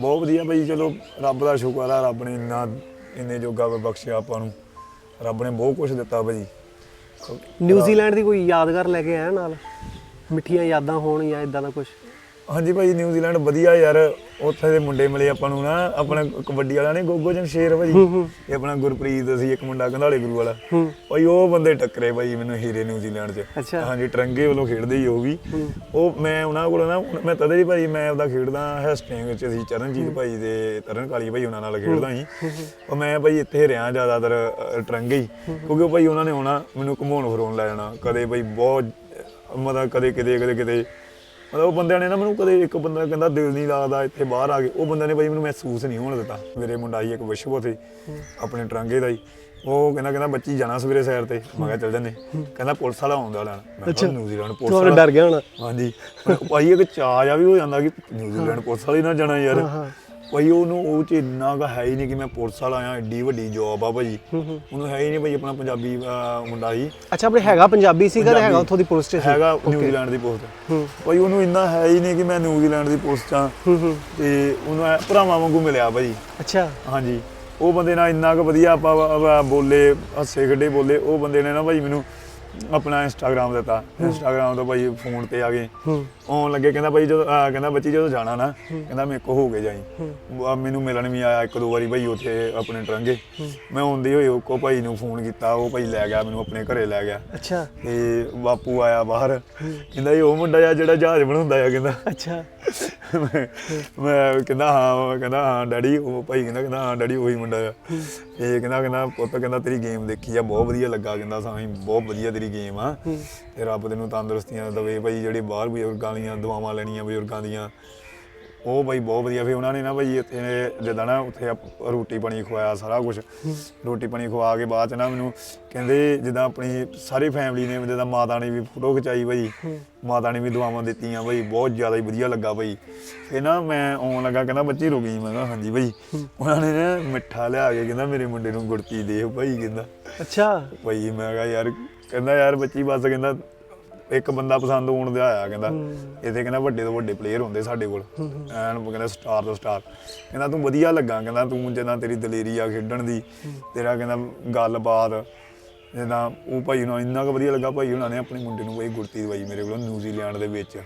ਬਹੁਤ ਵਧੀਆ ਭਾਈ ਚਲੋ ਰੱਬ ਦਾ ਸ਼ੁਕਰ ਆ ਰੱਬ ਨੇ ਇੰਨਾ ਇੰਨੇ ਜੋਗਾ ਬਖਸ਼ਿਆ ਆਪਾਂ ਨੂੰ। ਰੱਬ ਨੇ ਬਹੁਤ ਕੁਝ ਦਿੱਤਾ ਭਾਜੀ ਨਿਊਜ਼ੀਲੈਂਡ ਦੀ ਕੋਈ ਯਾਦਗਾਰ ਲੈ ਕੇ ਆਇਆ ਨਾਲ? ਮਿੱਠੀਆਂ ਯਾਦਾਂ ਹੋਣ ਜਾਂ ਇਦਾਂ ਦਾ ਕੁਝ ਹਾਂਜੀ ਭਾਈ ਨਿਊਜ਼ੀਲੈਂਡ ਵਧੀਆ ਯਾਰ। ਉੱਥੇ ਦੇ ਮੁੰਡੇ ਮਿਲੇ ਆਪਾਂ ਨੂੰ ਨਾ ਆਪਣਾ ਕਬੱਡੀ ਵਾਲਾ ਨੇ ਗੋਗੋ ਜਮਸ਼ੇਰ ਭਾਜੀ ਇਹ ਆਪਣਾ ਗੁਰਪ੍ਰੀਤ ਸੀ ਇੱਕ ਮੁੰਡਾ ਕੰਧਾਲੇ ਗੁਰੂ ਵਾਲਾ। ਭਾਈ ਉਹ ਬੰਦੇ ਟੱਕਰੇ ਭਾਈ ਮੈਨੂੰ ਹੀਰੇ ਨਿਊਜ਼ੀਲੈਂਡ 'ਚ। ਹਾਂਜੀ ਟਰੰਗੇ ਵੱਲੋਂ ਖੇਡਦੇ ਹੀ ਉਹ ਵੀ। ਉਹ ਮੈਂ ਉਹਨਾਂ ਕੋਲ ਨਾ ਮੈਂ ਤਦੇ ਹੀ ਭਾਈ ਮੈਂ ਉਹਦਾ ਖੇਡਦਾ ਹੈਸਟਿੰਗ 'ਚ ਸੀ ਚਰਨਜੀਤ ਭਾਈ ਦੇ ਤਰਨ ਕਾਲੀ ਭਾਈ ਉਹਨਾਂ ਨਾਲ ਖੇਡਦਾ ਸੀ। ਉਹ ਮੈਂ ਭਾਈ ਇੱਥੇ ਰਿਹਾ ਜ਼ਿਆਦਾਤਰ ਟਰੰਗੇ ਹੀ। ਕਿਉਂਕਿ ਭਾਈ ਉਹਨਾਂ ਨੇ ਆਉਣਾ ਮੈਨੂੰ ਘੁਮਾਉਣ ਫਿਰਾਉਣ ਲੈ ਜਾਣਾ। ਕਦੇ ਭਾਈ ਬਹੁਤ ਮਤਲਬ ਕਦੇ ਕਿਤੇ ਕਦੇ ਕਿਤੇ ਮਤਲਬ ਉਹ ਬੰਦਿਆਂ ਨੇ ਨਾ ਮੈਨੂੰ ਕਦੇ ਇੱਕ ਬੰਦਾ ਕਹਿੰਦਾ ਦਿਲ ਨਹੀਂ ਲੱਗਦਾ ਇੱਥੇ ਬਾਹਰ ਆ ਕੇ ਉਹ ਬੰਦੇ ਨੇ ਭਾਈ ਮੈਨੂੰ ਮਹਿਸੂਸ ਨਹੀਂ ਹੋਣ ਦਿੱਤਾ। ਮੇਰੇ ਮੁੰਡਾ ਸੀ ਇੱਕ ਵਿਸ਼ਵ ਸੀ ਆਪਣੇ ਟਰੰਗੇ ਦਾ ਹੀ। ਉਹ ਕਹਿੰਦਾ ਕਹਿੰਦਾ ਬੱਚੀ ਜਾਣਾ ਸਵੇਰੇ ਸੈਰ ਤੇ। ਮੈਂ ਕਿਹਾ ਚੱਲ ਜੰਨੇ ਕਹਿੰਦਾ ਪੁਲਿਸ ਵਾਲਾ ਆਉਂਦਾ ਲੈਣ। ਮੈਂ ਕਿਹਾ ਨਿਊਜ਼ੀਲੈਂਡ ਪੁਲਿਸ ਵਾਲਾ। ਡਰ ਗਿਆ ਹੋਣਾ। ਹਾਂਜੀ। ਭਾਈ ਇੱਕ ਚਾਹ ਜਾ ਵੀ ਹੋ ਜਾਂਦਾ ਕਿ ਨਿਊਜ਼ੀਲੈਂਡ ਪੁਲਿਸ ਵਾਲੀ ਨਾ ਜਾਣਾ ਯਾਰ। ਹਾਂ। ਭਾਈ ਉਹਨੂੰ ਉਹ ਚ ਇੰਨਾ ਕੁ ਹੈ ਹੀ ਨਹੀਂ ਕਿ ਮੈਂ ਪੁਲਿਸ ਵਾਲਾ ਆ ਏਡੀ ਵੱਡੀ ਜੌਬ ਆ ਭਾਈ। ਉਹਨੂੰ ਹੈ ਹੀ ਨਹੀਂ ਭਾਈ ਆਪਣਾ ਪੰਜਾਬੀ ਅਹ, ਮੁੰਡਾ ਸੀ ਅੱਛਾ ਆਪਣੇ ਹੈਗਾ ਪੰਜਾਬੀ ਸੀਗਾ ਤੇ। ਹੈਗਾ ਉੱਥੋਂ ਦੀ ਪੁਲਿਸ ਸਟੇਸ਼ਨ ਹੈਗਾ ਨਿਊਜ਼ੀਲੈਂਡ ਦੀ ਪੁਲਿਸ ਹੂੰ। ਭਾਈ ਉਹਨੂੰ ਇੰਨਾ ਹੈ ਹੀ ਨਹੀਂ ਕਿ ਮੈਂ ਨਿਊਜ਼ੀਲੈਂਡ ਦੀ ਪੁਲਿਸ ਚ ਆ। ਹੂੰ ਹੂੰ। ਤੇ ਉਹਨੂੰ ਐਂ ਭਰਾਵਾਂ ਵਾਂਗੂ ਮਿਲਿਆ ਭਾਈ। ਅੱਛਾ। ਹਾਂਜੀ। ਉਹ ਬੰਦੇ ਨਾਲ ਇੰਨਾ ਕੁ ਵਧੀਆ ਆਪਾਂ ਆਪਾਂ ਬੋਲੇ ਹੱਸੇ ਖੇਡੇ ਬੋਲੇ ਉਹ ਬੰਦੇ ਨੇ ਨਾ ਭਾਈ ਮੈਨੂੰ ਆਪਣਾ ਇੰਸਟਾਗ੍ਰam ਦਿੱਤਾ ਇੰਸਟਾਗ੍ਰam ਤੋਂ ਭਾਈ ਫੋਨ ਤੇ ਆ ਗਏ। ਹੂੰ। ਆਉਣ ਲੱਗੇ ਕਹਿੰਦਾ ਭਾਈ ਜਦੋਂ ਅਹ ਕਹਿੰਦਾ ਬੱਚੀ ਜਦੋਂ ਜਾਣਾ ਨਾ ਕਹਿੰਦਾ ਮੇਰੇ ਕੋ ਹੋ ਕੇ ਜਾਈ। ਆ ਮੈਨੂੰ ਮਿਲਣ ਵੀ ਆਇਆ ਇੱਕ ਦੋ ਵਾਰੀ ਭਾਈ ਉੱਥੇ ਆਪਣੇ ਟਰੰਗੇ। ਮੈਂ ਆਉਂਦੇ ਹੋਏ ਉਹ ਕੋ ਭਾਈ ਨੂੰ ਫੋਨ ਕੀਤਾ ਉਹ ਭਾਈ ਲੈ ਗਿਆ ਮੈਨੂੰ ਆਪਣੇ ਘਰੇ ਲੈ ਗਿਆ। ਅੱਛਾ। ਤੇ ਬਾਪੂ ਆਇਆ ਬਾਹਰ। ਕਹਿੰਦਾ ਇਹ ਉਹ ਮੁੰਡਾ ਆ ਜਿਹੜਾ ਜਹਾਜ਼ ਬਣਾਉਂਦਾ ਆ ਕਹਿੰਦਾ। ਅੱਛਾ। ਮੈਂ ਮੈਂ ਕਹਿੰਦਾ ਹਾਂ ਕਹਿੰਦਾ ਹਾਂ ਡੈਡੀ ਉਹ ਭਾਈ ਕਹਿੰਦਾ ਕਹਿੰਦਾ ਹਾਂ ਡੈਡੀ ਉਹੀ ਮੁੰਡਾ ਆ। ਇਹ ਕਹਿੰਦਾ ਕਹਿੰਦਾ ਪੁੱਤ ਕਹਿੰਦਾ ਤੇਰੀ ਗੇਮ ਦੇਖੀ ਆ ਬਹੁਤ ਵਧੀਆ ਲੱਗਾ ਕਹਿੰਦਾ ਸਾਹੀਂ ਬਹੁਤ ਵਧੀਆ ਤੇਰੀ ਗੇਮ ਆ। ਤੇ ਰੱਬ ਤੈਨੂੰ ਤੰਦਰੁਸਤੀਆਂ ਦਵੇ। ਭਾਈ ਜਿਹੜੇ ਬਾਹਰ ਬਜ਼ੁਰਗਾਂ ਦੀਆਂ ਦੁਆਵਾਂ ਲੈਣੀਆਂ ਬਜ਼ੁਰਗਾਂ ਦੀਆਂ ਉਹ ਭਾਈ ਬਹੁਤ ਵਧੀਆ। ਫਿਰ ਉਹਨਾਂ ਨੇ ਨਾ ਭਾਈ ਇੱਥੇ ਜਿੱਦਾਂ ਨਾ ਉੱਥੇ ਰੋਟੀ ਪਾਣੀ ਖਵਾਇਆ ਸਾਰਾ ਕੁਝ ਰੋਟੀ ਪਾਣੀ ਖਵਾ ਕੇ ਬਾਅਦ ਚ ਨਾ ਮੈਨੂੰ ਕਹਿੰਦੇ ਜਿੱਦਾਂ ਆਪਣੀ ਸਾਰੀ ਫੈਮਿਲੀ ਨੇ ਜਿੱਦਾਂ ਮਾਤਾ ਨੇ ਵੀ ਫੋਟੋ ਖਿਚਾਈ ਭਾਈ ਮਾਤਾ ਨੇ ਵੀ ਦੁਆਵਾਂ ਦਿੱਤੀਆਂ ਭਾਈ ਬਹੁਤ ਜ਼ਿਆਦਾ ਹੀ ਵਧੀਆ ਲੱਗਾ ਭਾਈ ਫਿਰ ਨਾ ਮੈਂ ਆਉਣ ਲੱਗਾ ਕਹਿੰਦਾ ਬੱਚੀ ਰੁਕੀ ਮੈਂ ਕਿਹਾ ਹਾਂਜੀ ਭਾਈ ਉਹਨਾਂ ਨੇ ਨਾ ਮਿੱਠਾ ਲਿਆ ਕੇ ਕਹਿੰਦਾ ਮੇਰੇ ਮੁੰਡੇ ਨੂੰ ਗੁੜਤੀ ਦੇ ਭਾਈ ਕਹਿੰਦਾ। ਅੱਛਾ। ਭਾਈ ਮੈਂ ਕਿਹਾ ਯਾਰ ਕਹਿੰਦਾ ਯਾਰ ਬੱਚੀ ਬਸ ਕਹਿੰਦਾ ਇੱਕ ਬੰਦਾ ਪਸੰਦ ਹੋਣ ਦਾ ਆਇਆ ਕਹਿੰਦਾ। ਇੱਥੇ ਕਹਿੰਦਾ ਵੱਡੇ ਤੋਂ ਵੱਡੇ ਪਲੇਅਰ ਹੁੰਦੇ ਸਾਡੇ ਕੋਲ। ਐਨ ਕਹਿੰਦਾ ਸਟਾਰ ਤੋਂ ਸਟਾਰ ਕਹਿੰਦਾ ਤੂੰ ਵਧੀਆ ਲੱਗਾ ਕਹਿੰਦਾ ਤੂੰ ਜਿੱਦਾਂ ਤੇਰੀ ਦਲੇਰੀ ਆ ਖੇਡਣ ਦੀ ਤੇਰਾ ਕਹਿੰਦਾ ਗੱਲਬਾਤ ਜਿੱਦਾਂ ਉਹ ਭਾਈ ਨੂੰ ਇੰਨਾ ਕੁ ਵਧੀਆ ਲੱਗਾ ਭਾਈ ਉਹਨਾਂ ਨੇ ਆਪਣੇ ਮੁੰਡੇ ਨੂੰ ਭਾਈ ਗੁਰਤੀ ਦਵਾਈ ਮੇਰੇ ਕੋਲ ਨਿਊਜ਼ੀਲੈਂਡ ਦੇ ਵਿੱਚ।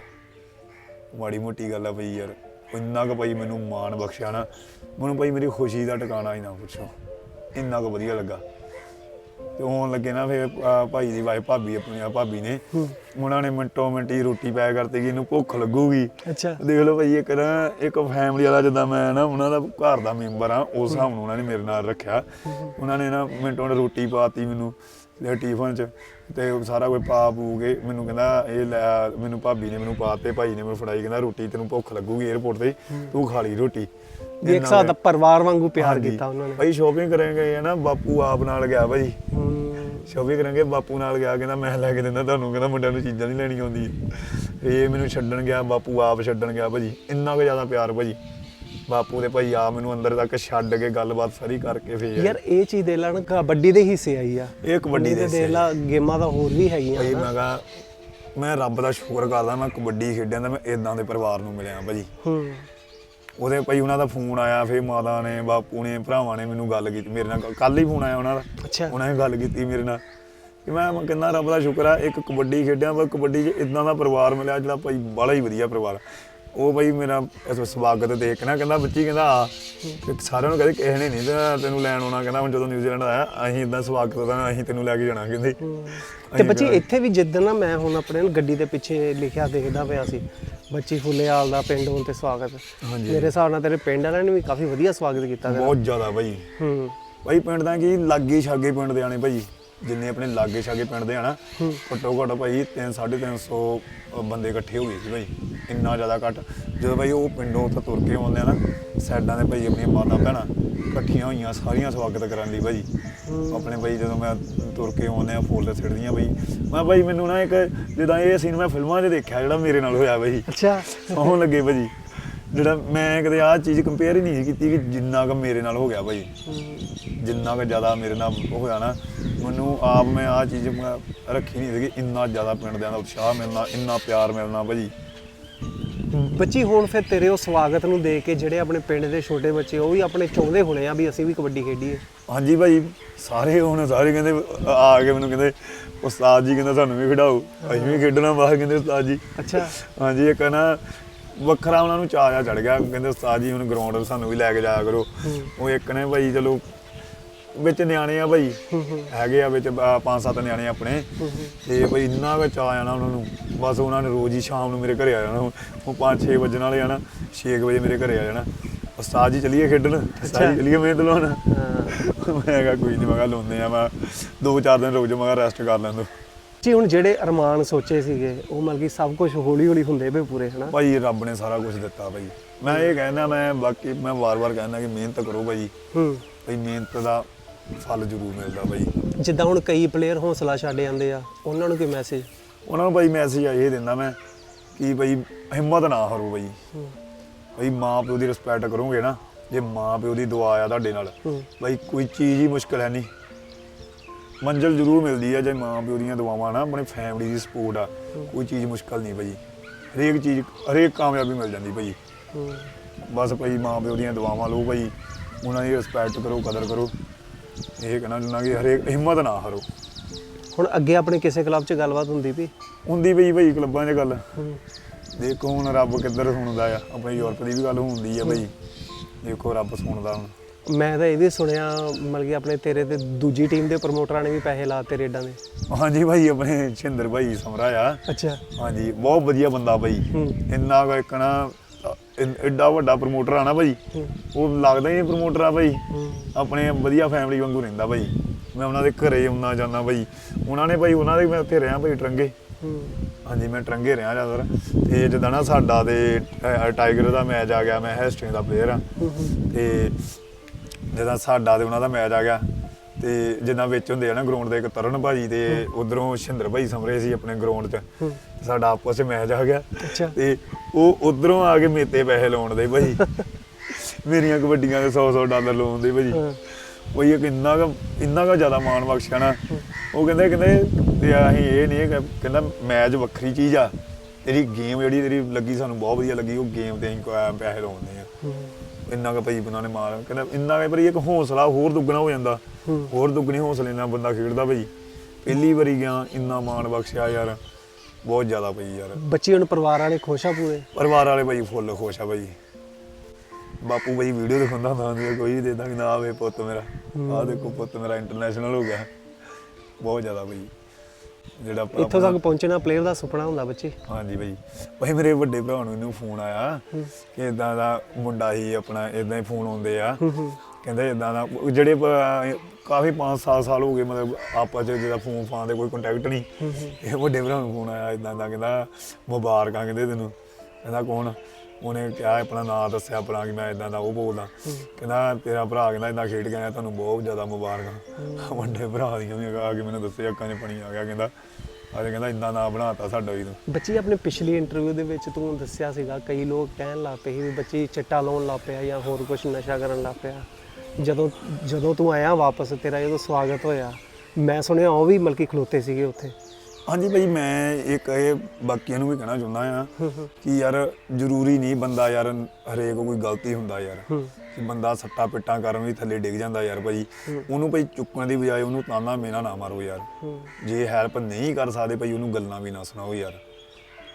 ਮਾੜੀ ਮੋਟੀ ਗੱਲ ਆ ਭਾਈ ਯਾਰ ਇੰਨਾ ਕੁ ਭਾਈ ਮੈਨੂੰ ਮਾਣ ਬਖਸ਼ਿਆ ਨਾ ਮੈਨੂੰ ਭਾਈ ਮੇਰੀ ਖੁਸ਼ੀ ਦਾ ਟਿਕਾਣਾ ਹੀ ਨਾ ਪੁੱਛੋ। ਇੰਨਾ ਕੁ ਵਧੀਆ ਲੱਗਾ। ਤੇ ਆਉਣ ਲੱਗੇ ਨਾ ਫਿਰ ਅਹ, ਭਾਈ ਦੀ ਵਾਈਫ ਭਾਬੀ ਆਪਣੀ ਆ ਭਾਬੀ ਨੇ। ਉਹਨਾਂ ਨੇ ਮਿੰਟੋ ਮਿੰਟੀ ਰੋਟੀ ਪੈਕ ਕਰਤੀ ਕਿ ਇਹਨੂੰ ਭੁੱਖ ਲੱਗੂਗੀ। ਅੱਛਾ। ਦੇਖ ਲਓ ਭਾਈ ਇੱਕ ਨਾ ਇੱਕ ਫੈਮਿਲੀ ਵਾਲਾ ਜਿੱਦਾਂ ਮੈਂ ਨਾ ਉਹਨਾਂ ਦਾ ਘਰ ਦਾ ਮੈਂਬਰ ਆ ਉਸ ਹਿਸਾਬ ਨਾਲ ਉਹਨਾਂ ਨੇ ਮੇਰੇ ਨਾਲ ਰੱਖਿਆ। ਉਹਨਾਂ ਨੇ ਨਾ ਮਿੰਟੋ ਮਿੰਟ ਰੋਟੀ ਪਾਤੀ ਮੈਨੂੰ ਲੈ ਟਿਫਨ ਚ ਤੇ ਉਹ ਸਾਰਾ ਕੁਝ ਪਾ ਪੂ ਕੇ ਮੈਨੂੰ ਕਹਿੰਦਾ ਇਹ ਲੈ ਮੈਨੂੰ ਭਾਬੀ ਨੇ ਮੈਨੂੰ ਪਾਤੇ ਭਾਈ ਨੇ ਮੈਨੂੰ ਫੜਾਈ ਕਹਿੰਦਾ ਰੋਟੀ ਤੈਨੂੰ ਭੁੱਖ ਲੱਗੂਗੀ 에어ਪੋਰਟ ਤੇ ਤੂੰ ਖਾ ਲਈ ਰੋਟੀ। ਵੀ ਇੱਕ ਦਾ। ਪਰਿਵਾਰ ਵਾਂਗੂ ਪਿਆਰ ਕੀਤਾ ਉਹਨਾਂ ਨੇ। ਭਾਈ ਸ਼ੋਪਿੰਗ ਕਰਾਂਗੇ ਨਾ ਬਾਪੂ ਆਪ ਨਾਲ ਗਿਆ ਭਾਈ। ਸ਼ੋਪਿੰਗ ਕਰਾਂਗੇ ਬਾਪੂ ਨਾਲ ਗਿਆ ਕਹਿੰਦਾ ਮੈਂ ਲੈ ਕੇ ਦਿੰਦਾ ਤੁਹਾਨੂੰ ਕਹਿੰਦਾ ਮੁੰਡਿਆਂ ਨੂੰ ਚੀਜ਼ਾਂ ਨਹੀਂ ਲੈਣੀਆਂ ਆਉਂਦੀ ਇਹ ਮੈਨੂੰ ਛੱਡਣ ਗਿਆ ਬਾਪੂ ਆਪ ਛੱਡਣ ਗਿਆ ਭਾਜੀ ਇੰਨਾ ਕੁ ਜ਼ਿਆਦਾ ਪਿਆਰ ਭਾਜੀ ਬਾਪੂ ਦੇ ਭਾਈ ਆ ਮੈਨੂੰ ਅੰਦਰ ਤੱਕ ਛੱਡ ਕੇ ਗੱਲਬਾਤ ਸਾਰੀ ਕਰਕੇ ਫੇਰ ਯਾਰ ਇਹ ਚੀਜ਼ ਦੇ ਲੈਣ ਕਬੱਡੀ ਦੇ ਹਿੱਸੇ ਆਈ ਆ। ਇਹ ਕਬੱਡੀ ਦੇ ਦੇ ਲਾ ਗੇਮਾਂ ਤਾਂ ਹੋਰ ਵੀ ਹੈਗੀਆਂ ਭਾਈ ਮੈਂ ਕਹਾ ਮੈਂ ਰੱਬ ਦਾ ਸ਼ੁਕਰ ਕਰਦਾ ਮੈਂ ਕਬੱਡੀ ਖੇਡਿਆ ਤਾਂ ਮੈਂ ਇਦਾਂ ਦੇ ਪਰਿਵਾਰ ਨੂੰ ਮਿਲਿਆ ਭਾਜੀ ਹੂੰ। ਉਹਦੇ ਭਾਈ ਉਹਨਾਂ ਦਾ ਫੋਨ ਆਇਆ ਫੇਰ ਮਾਤਾ ਨੇ ਬਾਪੂ ਨੇ ਭਰਾਵਾਂ ਨੇ ਮੈਨੂੰ ਗੱਲ ਕੀਤੀ ਮੇਰੇ ਨਾਲ। ਕੱਲ ਹੀ ਫੋਨ ਆਇਆ ਉਹਨਾਂ ਦਾ। ਅੱਛਾ। ਉਹਨਾਂ ਨੇ ਗੱਲ ਕੀਤੀ ਮੇਰੇ ਨਾਲ। ਕਿ ਮੈਂ ਮੈਂ ਕਹਿੰਦਾ ਰੱਬ ਦਾ ਸ਼ੁਕਰ ਆ ਇੱਕ ਕਬੱਡੀ ਖੇਡਿਆ ਪਰ ਕਬੱਡੀ 'ਚ ਇਦਾਂ ਦਾ ਪਰਿਵਾਰ ਮਿਲਿਆ ਜਿਹੜਾ ਭਾਈ ਬੜਾ ਹੀ ਵਧੀਆ ਪਰਿਵਾਰ ਉਹ ਭਾਈ ਮੇਰਾ ਇਸ ਸਵਾਗਤ ਦੇਖ ਨਾ ਕਹਿੰਦਾ ਬੱਚੀ ਕਹਿੰਦਾ ਆ ਕਿ ਸਾਰਿਆਂ ਨੂੰ ਕਦੇ ਕਿਸੇ ਨੇ ਨਹੀਂ ਤੇ ਤੈਨੂੰ ਲੈਣ ਆਉਣਾ ਕਹਿੰਦਾ ਹੁਣ ਜਦੋਂ ਨਿਊਜ਼ੀਲੈਂਡ ਆਇਆ ਅਸੀਂ ਇਦਾਂ ਸਵਾਗਤ ਦਾ ਅਸੀਂ ਤੈਨੂੰ ਲੈ ਕੇ ਜਾਣਾ ਕਹਿੰਦੇ। ਤੇ ਬੱਚੀ ਇੱਥੇ ਵੀ ਜਿੱਦਣ ਨਾ ਮੈਂ ਹੁਣ ਆਪਣੇ ਗੱਡੀ ਦੇ ਪਿੱਛੇ ਲਿਖਿਆ ਦੇਖਦਾ ਪਿਆ ਸੀ ਬੱਚੀ ਫੁੱਲੇਆਲ ਦਾ ਪਿੰਡ ਹੋਣ ਤੇ ਸਵਾਗਤ। ਹਾਂਜੀ। ਮੇਰੇ ਹਿਸਾਬ ਨਾਲ ਤੇਰੇ ਪਿੰਡ ਵਾਲਿਆਂ ਨੇ ਵੀ ਕਾਫੀ ਵਧੀਆ ਸਵਾਗਤ ਕੀਤਾ ਬਹੁਤ ਜ਼ਿਆਦਾ ਭਾਈ ਹੂੰ। ਭਾਈ ਪਿੰਡ ਦਾ ਕੀ ਲਾਗੇ ਛਾਗੇ ਪਿੰਡ ਦੇ ਆਣੇ ਭਾਈ ਜਿੰਨੇ ਆਪਣੇ ਲਾਗੇ ਛਾਗੇ ਪਿੰਡ ਦੇ ਆਣਾ ਘੱਟੋ ਘੱਟ ਭਾਈ 3 350 ਬੰਦੇ ਇਕੱਠੇ ਹੋ ਗਏ ਸੀ ਭਾਈ। ਇੰਨਾ ਜ਼ਿਆਦਾ ਘੱਟ। ਜਦੋਂ ਭਾਈ ਉਹ ਪਿੰਡੋਂ ਤੋਂ ਤੁਰ ਕੇ ਆਉਂਦੇ ਆ ਨਾ ਸਾਈਡਾਂ ਦੇ ਭਾਈ ਆਪਣੀਆਂ ਮਾਤਾ ਭੈਣਾਂ ਇਕੱਠੀਆਂ ਹੋਈਆਂ ਸਾਰੀਆਂ ਸਵਾਗਤ ਕਰਨ ਲਈ ਭਾਈ। ਆਪਣੇ ਭਾਈ ਜਦੋਂ ਮੈਂ ਤੁਰ ਕੇ ਆਉਂਦੇ ਆ ਫੁੱਲ ਸਿੱਟਦੀਆਂ ਭਾਈ। ਮੈਂ ਭਾਈ ਮੈਨੂੰ ਨਾ ਇੱਕ ਜਿੱਦਾਂ ਇਹ ਸੀਨ ਮੈਂ ਫਿਲਮਾਂ 'ਚ ਦੇਖਿਆ ਜਿਹੜਾ ਮੇਰੇ ਨਾਲ ਹੋਇਆ ਭਾਈ। ਅੱਛਾ। ਸੌਣ ਲੱਗੇ ਭਾਜੀ। ਜਿਹੜਾ ਮੈਂ ਕਦੇ ਆਹ ਚੀਜ਼ ਕੰਪੇਅਰ ਹੀ ਨਹੀਂ ਕੀਤੀ ਕਿ ਜਿੰਨਾ ਕੁ ਮੇਰੇ ਨਾਲ ਹੋ ਗਿਆ ਭਾਜੀ ਜਿੰਨਾ ਕੁ ਜ਼ਿਆਦਾ ਮੇਰੇ ਨਾਲ ਹੋਇਆ ਨਾ ਮੈਨੂੰ ਆਪ ਮੈਂ ਆਹ ਚੀਜ਼ ਮੈਂ ਰੱਖੀ ਨਹੀਂ ਸੀਗੀ ਇੰਨਾ ਜ਼ਿਆਦਾ ਪਿੰਡ ਦਿਆਂ ਦਾ ਉਤਸ਼ਾਹ ਮਿਲਣਾ ਇੰਨਾ ਪਿਆਰ ਮਿਲਣਾ ਭਾਜੀ। ਬੱਚੀ ਹੁਣ ਫਿਰ ਤੇਰੇ ਉਹ ਸਵਾਗਤ ਨੂੰ ਦੇਖ ਕੇ ਜਿਹੜੇ ਆਪਣੇ ਪਿੰਡ ਦੇ ਛੋਟੇ ਬੱਚੇ ਉਹ ਵੀ ਆਪਣੇ ਚਾਹੁੰਦੇ ਹੋਣੇ ਆ ਵੀ ਅਸੀਂ ਵੀ ਕਬੱਡੀ ਖੇਡੀਏ। ਹਾਂਜੀ ਭਾਜੀ ਸਾਰੇ ਹੁਣ ਸਾਰੇ ਕਹਿੰਦੇ ਆ ਕੇ ਮੈਨੂੰ ਕਹਿੰਦੇ ਉਸਤਾਦ ਜੀ ਕਹਿੰਦਾ ਸਾਨੂੰ ਵੀ ਖਿਡਾਓ ਅਸੀਂ ਵੀ ਖੇਡਣਾ ਬਾਹਰ ਕਹਿੰਦੇ ਉਸਤਾਦ ਜੀ। ਅੱਛਾ। ਹਾਂਜੀ ਇੱਕ ਨਾ ਵੱਖਰਾ ਉਹਨਾਂ ਨੂੰ ਚਾਅ ਚੜ ਗਿਆ ਕਹਿੰਦੇ ਉਸਤਾਦ ਜੀ ਹੁਣ ਗਰਾਊਂਡ ਸਾਨੂੰ ਵੀ ਲੈ ਕੇ ਜਾਇਆ ਕਰੋ। ਉਹ ਇੱਕ ਨੇ ਭਾਈ ਚਲੋ ਵਿੱਚ ਨਿਆਣੇ ਆ ਭਾਈ ਹੈਗੇ ਆ ਵਿੱਚ ਪੰਜ ਸੱਤ ਨਿਆਣੇ ਆਪਣੇ। ਤੇ ਭਾਈ ਇੰਨਾ ਕੁ ਚਾਅ ਆਣਾ ਉਹਨਾਂ ਨੂੰ ਬਸ ਉਹਨਾਂ ਨੇ ਰੋਜ਼ ਹੀ ਸ਼ਾਮ ਨੂੰ ਮੇਰੇ ਘਰੇ ਆ ਜਾਣਾ ਉਹ 5-6 ਵਜਣ ਵਾਲੇ ਆ ਨਾ 6 ਵਜੇ ਮੇਰੇ ਘਰੇ ਆ ਜਾਣਾ। ਉਸਤਾਦ ਜੀ ਚਲੀਏ ਖੇਡਣ? ਉਸਤਾਦ ਜੀ ਚਲੀਏ ਮਿਹਨਤ ਲਾਉਣ ਹਾਂ। ਮੈਂ ਕਿਹਾ ਕੋਈ ਨਹੀਂ ਮੈਂ ਕਿਹਾ ਲਾਉਂਦੇ ਆ ਮੈਂ ਦੋ ਚਾਰ ਦਿਨ ਰੁਕ ਜਾ ਮੈਂ ਰੈਸਟ ਕਰ ਲੈਂਦੋ ਜੀ ਹੁਣ ਜਿਹੜੇ ਅਰਮਾਨ ਸੋਚੇ ਸੀਗੇ ਉਹ ਮਤਲਬ ਕਿ ਸਭ ਕੁਝ ਹੌਲੀ ਹੌਲੀ ਹੁੰਦੇ ਪਏ ਪੂਰੇ ਹਨਾ? ਭਾਈ ਰੱਬ ਨੇ ਸਾਰਾ ਕੁਝ ਦਿੱਤਾ ਭਾਈ। ਮੈਂ ਇਹ ਕਹਿੰਦਾ ਮੈਂ ਬਾਕੀ ਮੈਂ ਵਾਰ-ਵਾਰ ਕਹਿੰਦਾ ਕਿ ਮਿਹਨਤ ਕਰੋ ਭਾਈ। ਹੂੰ। ਭਾਈ ਮਿਹਨਤ ਦਾ ਫਲ ਜ਼ਰੂਰ ਮਿਲਦਾ ਭਾਈ। ਜਿੱਦਾਂ ਹੁਣ ਕਈ ਪਲੇਅਰ ਹੌਸਲਾ ਛੱਡ ਜਾਂਦੇ ਆ ਉਹਨਾਂ ਨੂੰ ਕੀ ਮੈਸੇਜ ਉਹਨਾਂ ਨੂੰ ਭਾਈ ਮੈਸੇਜ ਇਹ ਦਿੰਦਾ ਮੈਂ ਕਿ ਭਾਈ ਹਿੰਮਤ ਨਾ ਹਾਰੋ ਭਾਈ। ਭਾਈ ਮਾਂ ਪਿਓ ਦੀ ਰਿਸਪੈਕਟ ਕਰੋਗੇ ਨਾ ਜੇ ਮਾਂ ਪਿਓ ਦੀ ਦੁਆ ਆ ਤੁਹਾਡੇ ਨਾਲ ਭਾਈ ਕੋਈ ਚੀਜ਼ ਹੀ ਮੁਸ਼ਕਲ ਹੈ ਨਹੀਂ। ਮੰਜ਼ਿਲ ਜ਼ਰੂਰ ਮਿਲਦੀ ਆ ਜੇ ਮਾਂ ਪਿਓ ਦੀਆਂ ਦੁਆਵਾਂ ਨਾ ਆਪਣੇ ਫੈਮਿਲੀ ਦੀ ਸਪੋਰਟ ਆ ਕੋਈ ਚੀਜ਼ ਮੁਸ਼ਕਲ ਨਹੀਂ ਭਾਈ ਹਰੇਕ ਚੀਜ਼ ਹਰੇਕ ਕਾਮਯਾਬੀ ਮਿਲ ਜਾਂਦੀ ਭਾਈ ਹੂੰ ਬਸ ਭਾਈ ਮਾਂ ਪਿਓ ਦੀਆਂ ਦੁਆਵਾਂ ਲਓ ਭਾਈ ਉਹਨਾਂ ਦੀ ਰਿਸਪੈਕਟ ਕਰੋ ਕਦਰ ਕਰੋ। ਇਹ ਕਹਿਣਾ ਚਾਹੁੰਦਾ ਕਿ ਹਰੇਕ ਹਿੰਮਤ ਨਾ ਹਾਰੋ। ਹੁਣ ਅੱਗੇ ਆਪਣੇ ਕਿਸੇ ਕਲੱਬ 'ਚ ਗੱਲਬਾਤ ਹੁੰਦੀ ਵੀ? ਹੁੰਦੀ ਪਈ ਭਾਈ ਕਲੱਬਾਂ 'ਚ ਗੱਲ। ਦੇਖੋ ਹੁਣ ਰੱਬ ਕਿੱਧਰ ਸੁਣਦਾ ਆ ਆਪਣੇ ਯੂਰਪ ਦੀ ਵੀ ਗੱਲ ਹੁੰਦੀ ਆ ਭਾਈ ਦੇਖੋ ਰੱਬ ਸੁਣਦਾ ਹੁਣ। ਮੈਂ ਤਾਂ ਇਹ ਵੀ ਸੁਣਿਆ ਮਤਲਬ ਕਿ ਆਪਣੇ ਤੇਰੇ ਤੇ ਦੂਜੀ ਟੀਮ ਦੇ ਪ੍ਰਮੋਟਰਾਂ ਨੇ ਵੀ ਪੈਸੇ ਲਾਤੇ ਰੇਡਾਂ ਦੇ। ਹਾਂਜੀ ਭਾਈ ਆਪਣੇ ਛਿੰਦਰ ਭਾਈ ਸਮਰਾ ਆ। ਅੱਛਾ। ਹਾਂਜੀ ਬਹੁਤ ਵਧੀਆ ਬੰਦਾ ਭਾਈ। ਇੰਨਾ ਕੁ ਇੱਕ ਨਾ ਇ- ਐਡਾ ਵੱਡਾ ਪ੍ਰਮੋਟਰ ਆ ਨਾ ਭਾਈ। ਉਹ ਲੱਗਦਾ ਹੀ ਪ੍ਰਮੋਟਰ ਆ ਭਾਈ। ਆਪਣੇ ਵਧੀਆ ਫੈਮਿਲੀ ਵਾਂਗੂ ਰਹਿੰਦਾ ਭਾਈ। ਮੈਂ ਉਹਨਾਂ ਦੇ ਘਰੇ ਆਉਣਾ ਜਾਂਦਾ ਭਾਈ। ਉਹਨਾਂ ਨੇ ਭਾਈ ਉਹਨਾਂ ਦੇ ਮੈਂ ਉੱਥੇ ਰਿਹਾ ਭਾਈ ਟਰੰਗੇ। ਹਾਂਜੀ ਮੈਂ ਟਰੰਗੇ ਰਿਹਾ ਜ਼ਿਆਦਾਤਰ। ਤੇ ਜਦੋਂ ਨਾ ਸਾਡਾ ਤੇ ਟਾਈਗਰ ਦਾ ਮੈਚ ਆ ਗਿਆ ਮੈਂ ਹੈਸਟਿੰਗ ਦਾ ਪਲੇਅਰ ਆ। ਤੇ ਜਦੋਂ ਸਾਡਾ ਤੇ ਉਹਨਾਂ ਦਾ ਮੈਚ ਆ ਗਿਆ। ਤੇ ਜਿੱਦਾਂ ਵਿੱਚ ਹੁੰਦੇ ਆ ਨਾ ਗਰਾਊਂਡ ਦੇ ਇੱਕ ਤਰਨ ਭਾਜੀ ਤੇ ਉਧਰੋਂ ਸ਼ਿੰਦਰ ਭਾਈ ਸਮਰੇ ਸੀ ਆਪਣੇ ਗਰਾਊਂਡ 'ਚ। ਸਾਡਾ ਆਪਸ 'ਚ ਮੈਚ ਆ ਗਿਆ। ਤੇ ਉਹ ਉਧਰੋਂ ਆ ਕੇ ਮੇਤੇ ਪੈਸੇ ਲਾਉਣ ਦੇ ਭਾਈ (laughs) ਮੇਰੀਆਂ ਕਬੱਡੀਆਂ ਦੇ 100 100 ਡਾਲਰ ਲਾਉਣ ਦੇ ਭਾਜੀ। ਉਹ ਇੱਕ ਇੰਨਾ ਕੁ ਇੰਨਾ ਕੁ ਜ਼ਿਆਦਾ ਮਾਣ ਬਖਸ਼ਿਆ ਨਾ। ਉਹ ਕਹਿੰਦੇ ਕਹਿੰਦੇ ਤੇ ਅਸੀਂ ਇਹ ਨਹੀਂ ਕਹਿੰਦਾ ਮੈਚ ਵੱਖਰੀ ਚੀਜ਼ ਆ। ਤੇਰੀ ਗੇਮ ਜਿਹੜੀ ਤੇਰੀ ਲੱਗੀ ਸਾਨੂੰ ਬਹੁਤ ਵਧੀਆ ਲੱਗੀ ਉਹ ਗੇਮ ਤੇ ਅਸੀਂ ਪੈਸੇ ਲਾਉਂਦੇ ਆ। ਇੰਨਾ ਕੁ ਭਾਈ ਉਹਨਾਂ ਨੇ ਮਾਰ ਕਹਿੰਦਾ ਇੰਨਾ ਕੁ ਭਾਈ ਇੱਕ ਹੌਸਲਾ ਹੋਰ ਦੁੱਗਣਾ ਹੋ ਜਾਂਦਾ। ਹੋਰ ਦੁੱਗਣੀ ਹੌਸਲੇ ਨਾਲ ਬੰਦਾ ਖੇਡਦਾ ਭਾਈ। ਪਹਿਲੀ ਵਾਰੀ ਗਿਆ ਇੰਨਾ ਮਾਣ ਬਖਸ਼ਿਆ ਯਾਰ। ਬਹੁਤ ਜ਼ਿਆਦਾ ਭਾਈ ਯਾਰ। ਬੱਚੀ ਹੁਣ ਪਰਿਵਾਰ ਵਾਲੇ ਖੁਸ਼ ਆ ਪੂਰੇ? ਪਰਿਵਾਰ ਵਾਲੇ ਭਾਈ ਫੁੱਲ ਖੁਸ਼ ਆ ਭਾਈ। ਬਾਪੂ ਭਾਈ ਵੀਡੀਓ ਦਿਖਾਉਂਦਾ ਹੁੰਦਾ ਹੁੰਦਾ ਕੋਈ ਵੀ ਦੇ ਦਾਂਗੇ ਨਾ ਆਵੇ ਪੁੱਤ ਮੇਰਾ। ਆਹ ਦੇਖੋ ਪੁੱਤ ਮੇਰਾ ਇੰਟਰਨੈਸ਼ਨਲ ਹੋ ਗਿਆ। ਬਹੁਤ ਜ਼ਿਆਦਾ ਭਾਈ। ਜਿਹੜਾ ਇੱਥੋਂ ਤੱਕ ਪਹੁੰਚਣਾ ਪਲੇਅਰ ਦਾ ਸੁਪਨਾ ਹੁੰਦਾ ਬੱਚੀ। ਹਾਂਜੀ ਭਾਈ ਭਾਈ ਮੇਰੇ ਵੱਡੇ ਭਰਾ ਨੂੰ ਇਹਨੂੰ ਫੋਨ ਆਇਆ ਕਿ ਇਦਾਂ ਦਾ ਮੁੰਡਾ ਹੀ ਆਪਣਾ ਇਦਾਂ ਹੀ ਫੋਨ ਆਉਂਦੇ ਆ। ਕਹਿੰਦੇ ਇਦਾਂ ਦਾ ਉਹ ਜਿਹੜੇ ਪ- ਕਾਫੀ 5-7 ਸਾਲ ਹੋ ਗਏ ਮਤਲਬ ਆਪਸ ਚ ਜਿਹਦਾ ਫੋਨ ਫਾਨ ਦੇ ਕੋਈ ਕੰਟੈਕਟ ਨਹੀਂ। ਇਹ ਵੱਡੇ ਭਰਾ ਨੂੰ ਫੋਨ ਆਇਆ ਇਦਾਂ ਦਾ ਕਹਿੰਦਾ ਮੁਬਾਰਕਾਂ ਕਹਿੰਦੇ ਤੈਨੂੰ। ਕਹਿੰਦਾ ਕੌਣ? ਉਹਨੇ ਕਿਹਾ ਆਪਣਾ ਨਾਂ ਦੱਸਿਆ, ਆਪਣਾ ਕਿ ਮੈਂ ਇਦਾਂ ਦਾ ਉਹ ਬੋਲਦਾ। ਕਹਿੰਦਾ, ਤੇਰਾ ਭਰਾ ਕਹਿੰਦਾ ਇਦਾਂ ਖੇਡ ਕੇ ਤੁਹਾਨੂੰ ਬਹੁਤ ਜ਼ਿਆਦਾ ਮੁਬਾਰਕਾਂ। ਵੱਡੇ ਭਰਾ ਦੀਆਂ ਵੀ ਆ ਕੇ ਮੈਨੂੰ ਦੱਸਿਆ, ਅੱਖਾਂ 'ਚ ਪਾਣੀ ਆ ਗਿਆ, ਕਹਿੰਦਾ ਆਲੇ ਕਹਿੰਦਾ ਇਦਾਂ ਨਾਂ ਬਣਾਤਾ ਸਾਡਾ ਵੀ ਤੂੰ। ਬੱਚੀ ਆਪਣੇ ਪਿਛਲੀ ਇੰਟਰਵਿਊ ਦੇ ਵਿੱਚ ਤੂੰ ਦੱਸਿਆ ਸੀਗਾ, ਕਈ ਲੋਕ ਕਹਿਣ ਲੱਗ ਪਏ ਸੀ ਵੀ ਬੱਚੀ ਚਿੱਟਾ ਲਾਉਣ ਲੱਗ ਪਿਆ ਜਾਂ ਹੋਰ ਕੁਝ ਨਸ਼ਾ ਕਰਨ ਲੱਗ ਪਿਆ। ਜਦੋਂ ਜਦੋਂ ਤੂੰ ਆਇਆ ਵਾਪਸ, ਤੇਰਾ ਜਦੋਂ ਸਵਾਗਤ ਹੋਇਆ, ਮੈਂ ਸੁਣਿਆ ਉਹ ਵੀ ਮਲਕੀ ਖਲੋਤੇ ਸੀਗੇ ਉੱਥੇ। ਹਾਂਜੀ ਭਾਈ ਮੈਂ ਇੱਕ ਇਹ ਬਾਕੀਆਂ ਨੂੰ ਵੀ ਕਹਿਣਾ ਚਾਹੁੰਦਾ ਆ ਕਿ ਯਾਰ ਜ਼ਰੂਰੀ ਨਹੀਂ ਬੰਦਾ ਯਾਰ ਹਰੇਕ ਕੋਈ ਗਲਤੀ ਹੁੰਦਾ ਯਾਰ। ਕਿ ਬੰਦਾ ਸੱਟਾ ਪਿੱਟਾਂ ਕਰਨ ਵੀ ਥੱਲੇ ਡਿੱਗ ਜਾਂਦਾ ਯਾਰ ਭਾਈ ਉਹਨੂੰ ਭਾਈ ਚੁੱਕਣ ਦੀ ਬਜਾਏ ਉਹਨੂੰ ਤਾਨਾ ਮੇਨਾ ਨਾ ਮਾਰੋ ਯਾਰ। ਜੇ ਹੈਲਪ ਨਹੀਂ ਕਰ ਸਕਦੇ ਭਾਈ ਉਹਨੂੰ ਗੱਲਾਂ ਵੀ ਨਾ ਸੁਣਾਓ ਯਾਰ।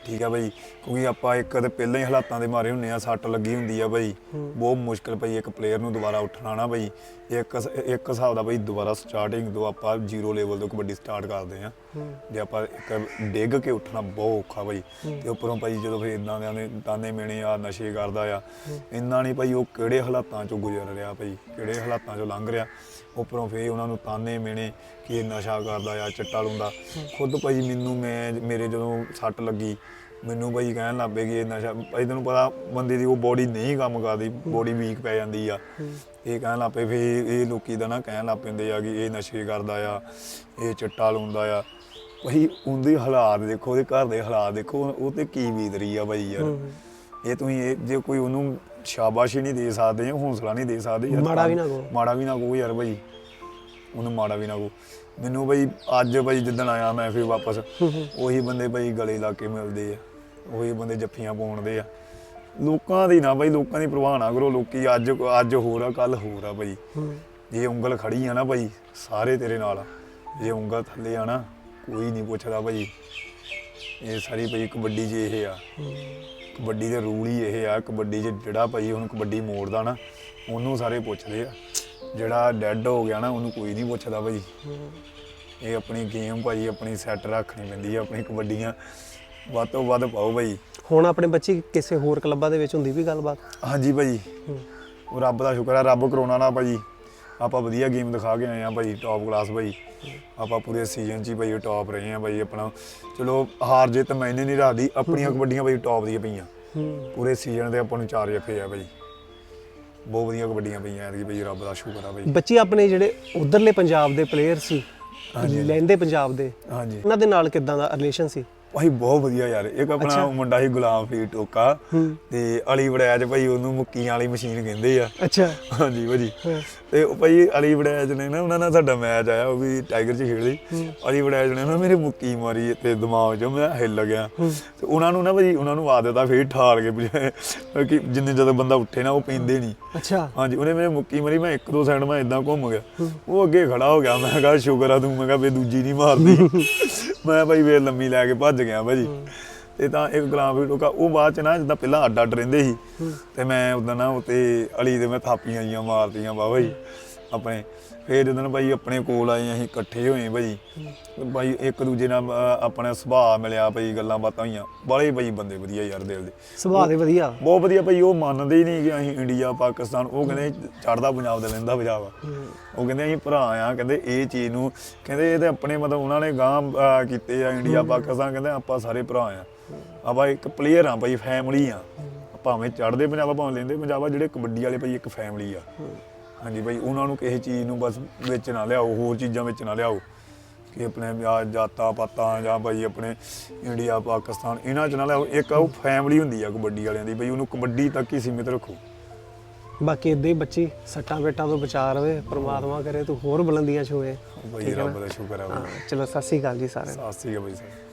ਠੀਕ ਆ ਭਾਈ ਕਿਉਂਕਿ ਆਪਾਂ ਇੱਕ ਤੇ ਪਹਿਲਾਂ ਹੀ ਹਾਲਾਤਾਂ ਦੇ ਮਾਰੇ ਹੁੰਨੇ ਆ ਸੱਟ ਲੱਗੀ ਹੁੰਦੀ ਆ ਭਾਈ ਬਹੁਤ ਮੁਸ਼ਕਲ ਭਾਈ ਇੱਕ ਪਲੇਅਰ ਨੂੰ ਦੁਬਾਰਾ ਉੱਠਣਾ ਨਾ ਭਾਈ ਇੱਕ ਇੱਕ ਹਿਸਾਬ ਦਾ ਭਾਈ ਦੁਬਾਰਾ ਸਟਾਰਟਿੰਗ ਤੋਂ ਆਪਾਂ ਜ਼ੀਰੋ ਲੈਵਲ ਤੋਂ ਕਬੱਡੀ ਸਟਾਰਟ ਕਰਦੇ ਆ। ਜੇ ਆਪਾਂ ਇੱਕ ਡਿੱਗ ਕੇ ਉੱਠਣਾ ਬਹੁਤ ਔਖਾ ਭਾਈ, ਤੇ ਉੱਪਰੋਂ ਭਾਈ ਜਦੋਂ ਫਿਰ ਇਦਾਂ ਦੇ ਆਂਦੇ ਤਾਨੇ ਮਿਣੇ ਆ, ਨਸ਼ੇ ਕਰਦਾ ਆ, ਇੰਨਾ ਨਹੀਂ ਭਾਈ ਉਹ ਕਿਹੜੇ ਹਾਲਾਤਾਂ ਚੋਂ ਗੁਜ਼ਰ ਰਿਹਾ ਭਾਈ, ਕਿਹੜੇ ਹਾਲਾਤਾਂ ਚੋਂ ਲੰਘ ਰਿਹਾ, ਉੱਪਰੋਂ ਫਿਰ ਉਹਨਾਂ ਨੂੰ ਤਾਨੇ ਮਿਣੇ ਕਿ ਇਹ ਨਸ਼ਾ ਕਰਦਾ ਆ, ਚਿੱਟਾ ਲਾਉਂਦਾ ਖੁਦ ਭਾਈ ਮੈਨੂੰ ਮੈਂ ਮੇਰੇ ਜਦੋਂ ਸੱਟ ਲੱਗੀ, ਮੈਨੂੰ ਭਾਈ ਕਹਿਣ ਲੱਗ ਪਏ ਕਿ ਇਹ ਨਸ਼ਾ, ਭਾਈ ਤੈਨੂੰ ਪਤਾ ਬੰਦੇ ਦੀ ਉਹ ਬੋਡੀ ਨਹੀਂ ਕੰਮ ਕਰਦੀ ਬੋਡੀ ਵੀਕ ਪੈ ਜਾਂਦੀ ਆ। ਇਹ ਕਹਿਣ ਲੱਗ ਪਏ, ਫਿਰ ਇਹ ਲੋਕੀ ਦਾ ਨਾ ਕਹਿਣ ਲੱਗ ਪੈਂਦੇ ਆ ਕਿ ਇਹ ਨਸ਼ੇ ਕਰਦਾ ਆ, ਇਹ ਚਿੱਟਾ ਲਾਉਂਦਾ ਆ। ਭਾਈ ਉਹਦੇ ਹਾਲਾਤ ਦੇਖੋ ਉਹਦੇ ਘਰ ਦੇ ਹਾਲਾਤ ਦੇਖੋ ਉਹ ਤੇ ਕੀ ਬੀਤ ਰਹੀ ਆ ਭਾਈ ਯਾਰ। ਇਹ ਤੁਸੀਂ ਇਹ ਜੇ ਕੋਈ ਉਹਨੂੰ ਸ਼ਾਬਾਸ਼ੀ ਨਹੀਂ ਦੇ ਸਕਦੇ ਜਾਂ ਹੌਸਲਾ ਨਹੀਂ ਦੇ ਸਕਦੇ ਯਾਰ ਮਾੜਾ ਵੀ ਨਾ ਕਹੋ। ਮਾੜਾ ਵੀ ਨਾ ਕਹੋ ਯਾਰ ਭਾਈ। ਉਹਨੂੰ ਮਾੜਾ ਵੀ ਨਾ ਕਹੋ। ਮੈਨੂੰ ਭਾਈ ਅੱਜ ਭਾਈ ਜਿੱਦਣ ਆਇਆ ਮੈਂ ਫਿਰ ਵਾਪਸ ਉਹੀ ਬੰਦੇ ਭਾਈ ਗਲੇ ਲਾ ਕੇ ਮਿਲਦੇ ਆ। ਉਹੀ ਬੰਦੇ ਜੱਫੀਆਂ ਪਾਉਣਦੇ ਆ। ਲੋਕਾਂ ਦੀ ਨਾ ਭਾਈ ਲੋਕਾਂ ਦੀ ਪ੍ਰਵਾਹ ਨਾ ਕਰੋ। ਲੋਕੀ ਅੱਜ ਅੱਜ ਹੋਰ ਆ ਕੱਲ ਹੋਰ ਆ ਭਾਈ। ਜੇ ਉਂਗਲ ਖੜੀ ਆ ਨਾ ਭਾਈ ਸਾਰੇ ਤੇਰੇ ਨਾਲ ਆ। ਜੇ ਉਂਗਲ ਥੱਲੇ ਆ ਨਾ ਕੋਈ ਨਹੀਂ ਪੁੱਛਦਾ ਭਾਈ ਇਹ ਸਾਰੀ ਭਾਈ ਕਬੱਡੀ 'ਚ ਇਹ ਆ। ਕਬੱਡੀ ਦੇ ਰੂਲ ਹੀ ਇਹ ਆ ਕਬੱਡੀ 'ਚ ਜਿਹੜਾ ਭਾਈ ਹੁਣ ਕਬੱਡੀ ਮੋੜਦਾ ਨਾ ਉਹਨੂੰ ਸਾਰੇ ਪੁੱਛਦੇ ਆ। ਜਿਹੜਾ ਡੈੱਡ ਹੋ ਗਿਆ ਨਾ ਉਹਨੂੰ ਕੋਈ ਨਹੀਂ ਪੁੱਛਦਾ ਭਾਈ ਇਹ ਆਪਣੀ ਗੇਮ ਭਾਈ ਆਪਣੀ ਸੈੱਟ ਰੱਖਣੀ ਪੈਂਦੀ ਆ ਆਪਣੀ ਕਬੱਡੀਆਂ। ਵੱਧ ਤੋਂ ਵੱਧ ਪਾਓ ਭਾਈ ਹੁਣ ਆਪਣੇ ਬੱਚੀ ਕਿਸੇ ਹੋਰ ਕਲੱਬਾਂ ਦੇ ਵਿੱਚ ਹੁੰਦੀ ਵੀ ਗੱਲਬਾਤ? ਹਾਂਜੀ ਭਾਈ ਉਹ ਰੱਬ ਦਾ ਸ਼ੁਕਰ ਆ ਰੱਬ ਕਰੋਨਾ ਨਾ ਭਾਈ ਆਪਾਂ ਵਧੀਆ ਗੇਮ ਦਿਖਾ ਕੇ ਆਏ ਆ ਭਾਈ ਟੌਪ ਕਲਾਸ ਭਾਈ ਆਪਾਂ ਪੂਰੇ ਸੀਜ਼ਨ 'ਚ ਹੀ ਭਾਈ ਟੌਪ ਰਹੇ ਆ ਭਾਈ ਆਪਣਾ। ਚਲੋ ਹਾਰ ਜਿੱਤ ਮੈਨੇ ਨਹੀਂ ਰੱਖਦੀ ਆਪਣੀਆਂ ਕਬੱਡੀਆਂ ਭਾਈ ਟੌਪ ਦੀਆਂ ਪਈਆਂ। ਪੂਰੇ ਸੀਜ਼ਨ ਦੇ ਆਪਾਂ ਨੂੰ ਚਾਰ ਜੱਫੇ ਆ ਭਾਈ ਬਹੁਤ ਵਧੀਆ ਕਬੱਡੀਆਂ ਪਈਆਂ ਐਤਕੀ ਭਾਈ ਰੱਬ ਦਾ ਸ਼ੁਕਰ ਆ ਭਾਈ ਬੱਚੀ ਆਪਣੇ ਜਿਹੜੇ ਉਧਰਲੇ ਪੰਜਾਬ ਦੇ ਪਲੇਅਰ ਸੀ ਲੈਂਦੇ ਪੰਜਾਬ ਦੇ ਹਾਂਜੀ। ਉਹਨਾਂ ਦੇ ਨਾਲ ਕਿਦਾਂ ਦਾ ਰਿਲੇਸ਼ਨ ਸੀ? ਭਾਈ ਬਹੁਤ ਵਧੀਆ ਯਾਰ ਇੱਕ ਆਪਣਾ ਮੁੰਡਾ ਸੀ ਗੁਲਾਮ ਫਰੀਦ ਟੋਕਾ ਤੇ ਅਲੀ ਵੜੈਜ ਭਾਈ ਉਹਨੂੰ ਮੁੱਕੀਆਂ ਵਾਲੀ ਮਸ਼ੀਨ ਕਹਿੰਦੇ ਆ। ਅੱਛਾ। ਹਾਂਜੀ ਭਾਜੀ। ਤੇ ਉਹ ਭਾਈ ਅਲੀ ਵੜੈਜ ਨੇ ਨਾ ਉਹਨਾਂ ਨਾਲ ਸਾਡਾ ਮੈਚ ਆਇਆ ਉਹ ਵੀ ਟਾਈਗਰ 'ਚ ਖੇਡਦੇ ਅਲੀ ਵੜੈਜ ਨੇ ਨਾ ਮੇਰੇ ਮੁੱਕੀ ਮਾਰੀ ਤੇ ਦਿਮਾਗ 'ਚੋਂ ਮੈਂ ਹਿੱਲ ਗਿਆ। ਤੇ ਉਹਨਾਂ ਨੂੰ ਨਾ ਭਾਜੀ ਉਹਨਾਂ ਨੂੰ ਆਦਤ ਆ ਫੇਰ ਠਾਲ ਕੇ ਕਿ ਜਿੰਨੇ ਜਦੋਂ ਬੰਦਾ ਉੱਠੇ ਨਾ ਉਹ ਪੀਂਦੇ ਨਹੀਂ। ਅੱਛਾ। ਹਾਂਜੀ ਉਹਨੇ ਮੇਰੇ ਮੁੱਕੀ ਮਾਰੀ ਮੈਂ ਇੱਕ ਦੋ ਸਾਈਡ ਮੈਂ ਇਦਾਂ ਘੁੰਮ ਗਿਆ। ਉਹ ਅੱਗੇ ਖੜਾ ਹੋ ਗਿਆ ਮੈਂ ਕਿਹਾ ਸ਼ੁਕਰ ਆ ਤੂੰ ਮੈਂ ਕਿਹਾ ਵੀ ਦੂਜੀ ਨਹੀਂ ਮਾਰਦੀ। (laughs) ਮੈਂ ਭਾਈ ਵੇ ਲੰਮੀ ਲੈ ਕੇ ਭੱਜ ਗਿਆ ਭਾਜੀ ਤੇ ਤਾਂ ਇੱਕ ਗੁਲਾਮ ਵੀ ਟੋਕਾ ਉਹ ਬਾਅਦ ਚ ਨਾ ਜਿੱਦਾਂ ਪਹਿਲਾਂ ਅੱਡ ਅੱਡ ਰਹਿੰਦੇ ਸੀ ਤੇ ਮੈਂ ਉਦੋਂ ਨਾ ਉਤੇ ਅਲੀ ਦੇ ਮੈਂ ਥਾਪੀਆਂ ਜੀਆਂ ਮਾਰਤੀਆਂ ਬਾਬਾ ਜੀ ਆਪਣੇ। ਫੇਰ ਜਦੋਂ ਭਾਈ ਆਪਣੇ ਕੋਲ ਆਏ ਅਸੀਂ ਇਕੱਠੇ ਹੋਏ ਭਾਈ ਭਾਈ ਇੱਕ ਦੂਜੇ ਨਾਲ ਆਪਣਾ ਸੁਭਾਅ ਮਿਲਿਆ ਭਾਈ ਗੱਲਾਂ ਬਾਤਾਂ ਹੋਈਆਂ। ਬਾਲੇ ਭਾਈ ਬੰਦੇ ਵਧੀਆ ਯਾਰ ਦਿਲ ਦੇ। ਸੁਭਾਅ ਦੇ ਵਧੀਆ। ਬਹੁਤ ਵਧੀਆ ਭਾਈ ਉਹ ਮੰਨਦੇ ਹੀ ਨਹੀਂ ਕਿ ਅਸੀਂ ਇੰਡੀਆ ਪਾਕਿਸਤਾਨ ਉਹ ਕਹਿੰਦੇ ਚੜਦਾ ਪੰਜਾਬ ਦਾ ਲੈਂਦਾ ਪੰਜਾਬ ਉਹ ਕਹਿੰਦੇ ਅਸੀਂ ਭਰਾ ਆ ਕਹਿੰਦੇ ਇਹ ਚੀਜ਼ ਨੂੰ ਕਹਿੰਦੇ ਇਹ ਤੇ ਆਪਣੇ ਮਤਲਬ ਉਹਨਾਂ ਨੇ ਗਾਂ ਕੀਤੇ ਆ ਇੰਡੀਆ ਪਾਕਿਸਤਾਨ ਕਹਿੰਦੇ ਆਪਾਂ ਸਾਰੇ ਭਰਾ ਆ। ਆਪਾਂ ਇੱਕ ਪਲੇਅਰ ਆ ਭਾਈ ਫੈਮਿਲੀ ਆ। ਭਾਵੇਂ ਚੜਦੇ ਪੰਜਾਬ ਭਾਵੇਂ ਲੈਂਦੇ ਪੰਜਾਬ ਜਿਹੜੇ ਕਬੱਡੀ ਵਾਲੇ ਭਾਈ ਇੱਕ ਫੈਮਿਲੀ ਆ। ਹਾਂਜੀ ਭਾਈ ਉਹਨਾਂ ਨੂੰ ਕਿਸੇ ਚੀਜ਼ ਨੂੰ ਬਸ ਵਿੱਚ ਨਾ ਲਿਆਓ ਹੋਰ ਚੀਜ਼ਾਂ ਵਿੱਚ ਨਾ ਲਿਆਓ। ਕਿ ਆਪਣੇ ਆ ਜਾਤਾਂ ਪਾਤਾਂ ਜਾਂ ਭਾਈ ਆਪਣੇ ਇੰਡੀਆ ਪਾਕਿਸਤਾਨ ਇਹਨਾਂ ਚ ਨਾ ਲਿਆਓ। ਇੱਕ ਉਹ ਫੈਮਿਲੀ ਹੁੰਦੀ ਆ ਕਬੱਡੀ ਵਾਲਿਆਂ ਦੀ। ਭਾਈ ਉਹਨੂੰ ਕਬੱਡੀ ਤੱਕ ਹੀ ਸੀਮਿਤ ਰੱਖੋ। ਬਾਕੀ ਇਦਾਂ ਹੀ ਬੱਚੀ ਸੱਟਾਂ ਪੇਟਾਂ ਤੋਂ ਬਚਾ ਰਵੇ ਪ੍ਰਮਾਤਮਾ ਕਰੇ ਤੂੰ ਹੋਰ ਬੁਲੰਦੀਆਂ ਛੋਏ। ਭਾਈ ਰੱਬ ਦਾ ਸ਼ੁਕਰ ਆ ਭਾਈ ਚਲੋ ਸਤਿ ਸ੍ਰੀ ਅਕਾਲ ਜੀ ਸਾਰਿਆਂ ਨੂੰ। ਸਾਸੀ ਭਾਈ ਸਾਹਿਬ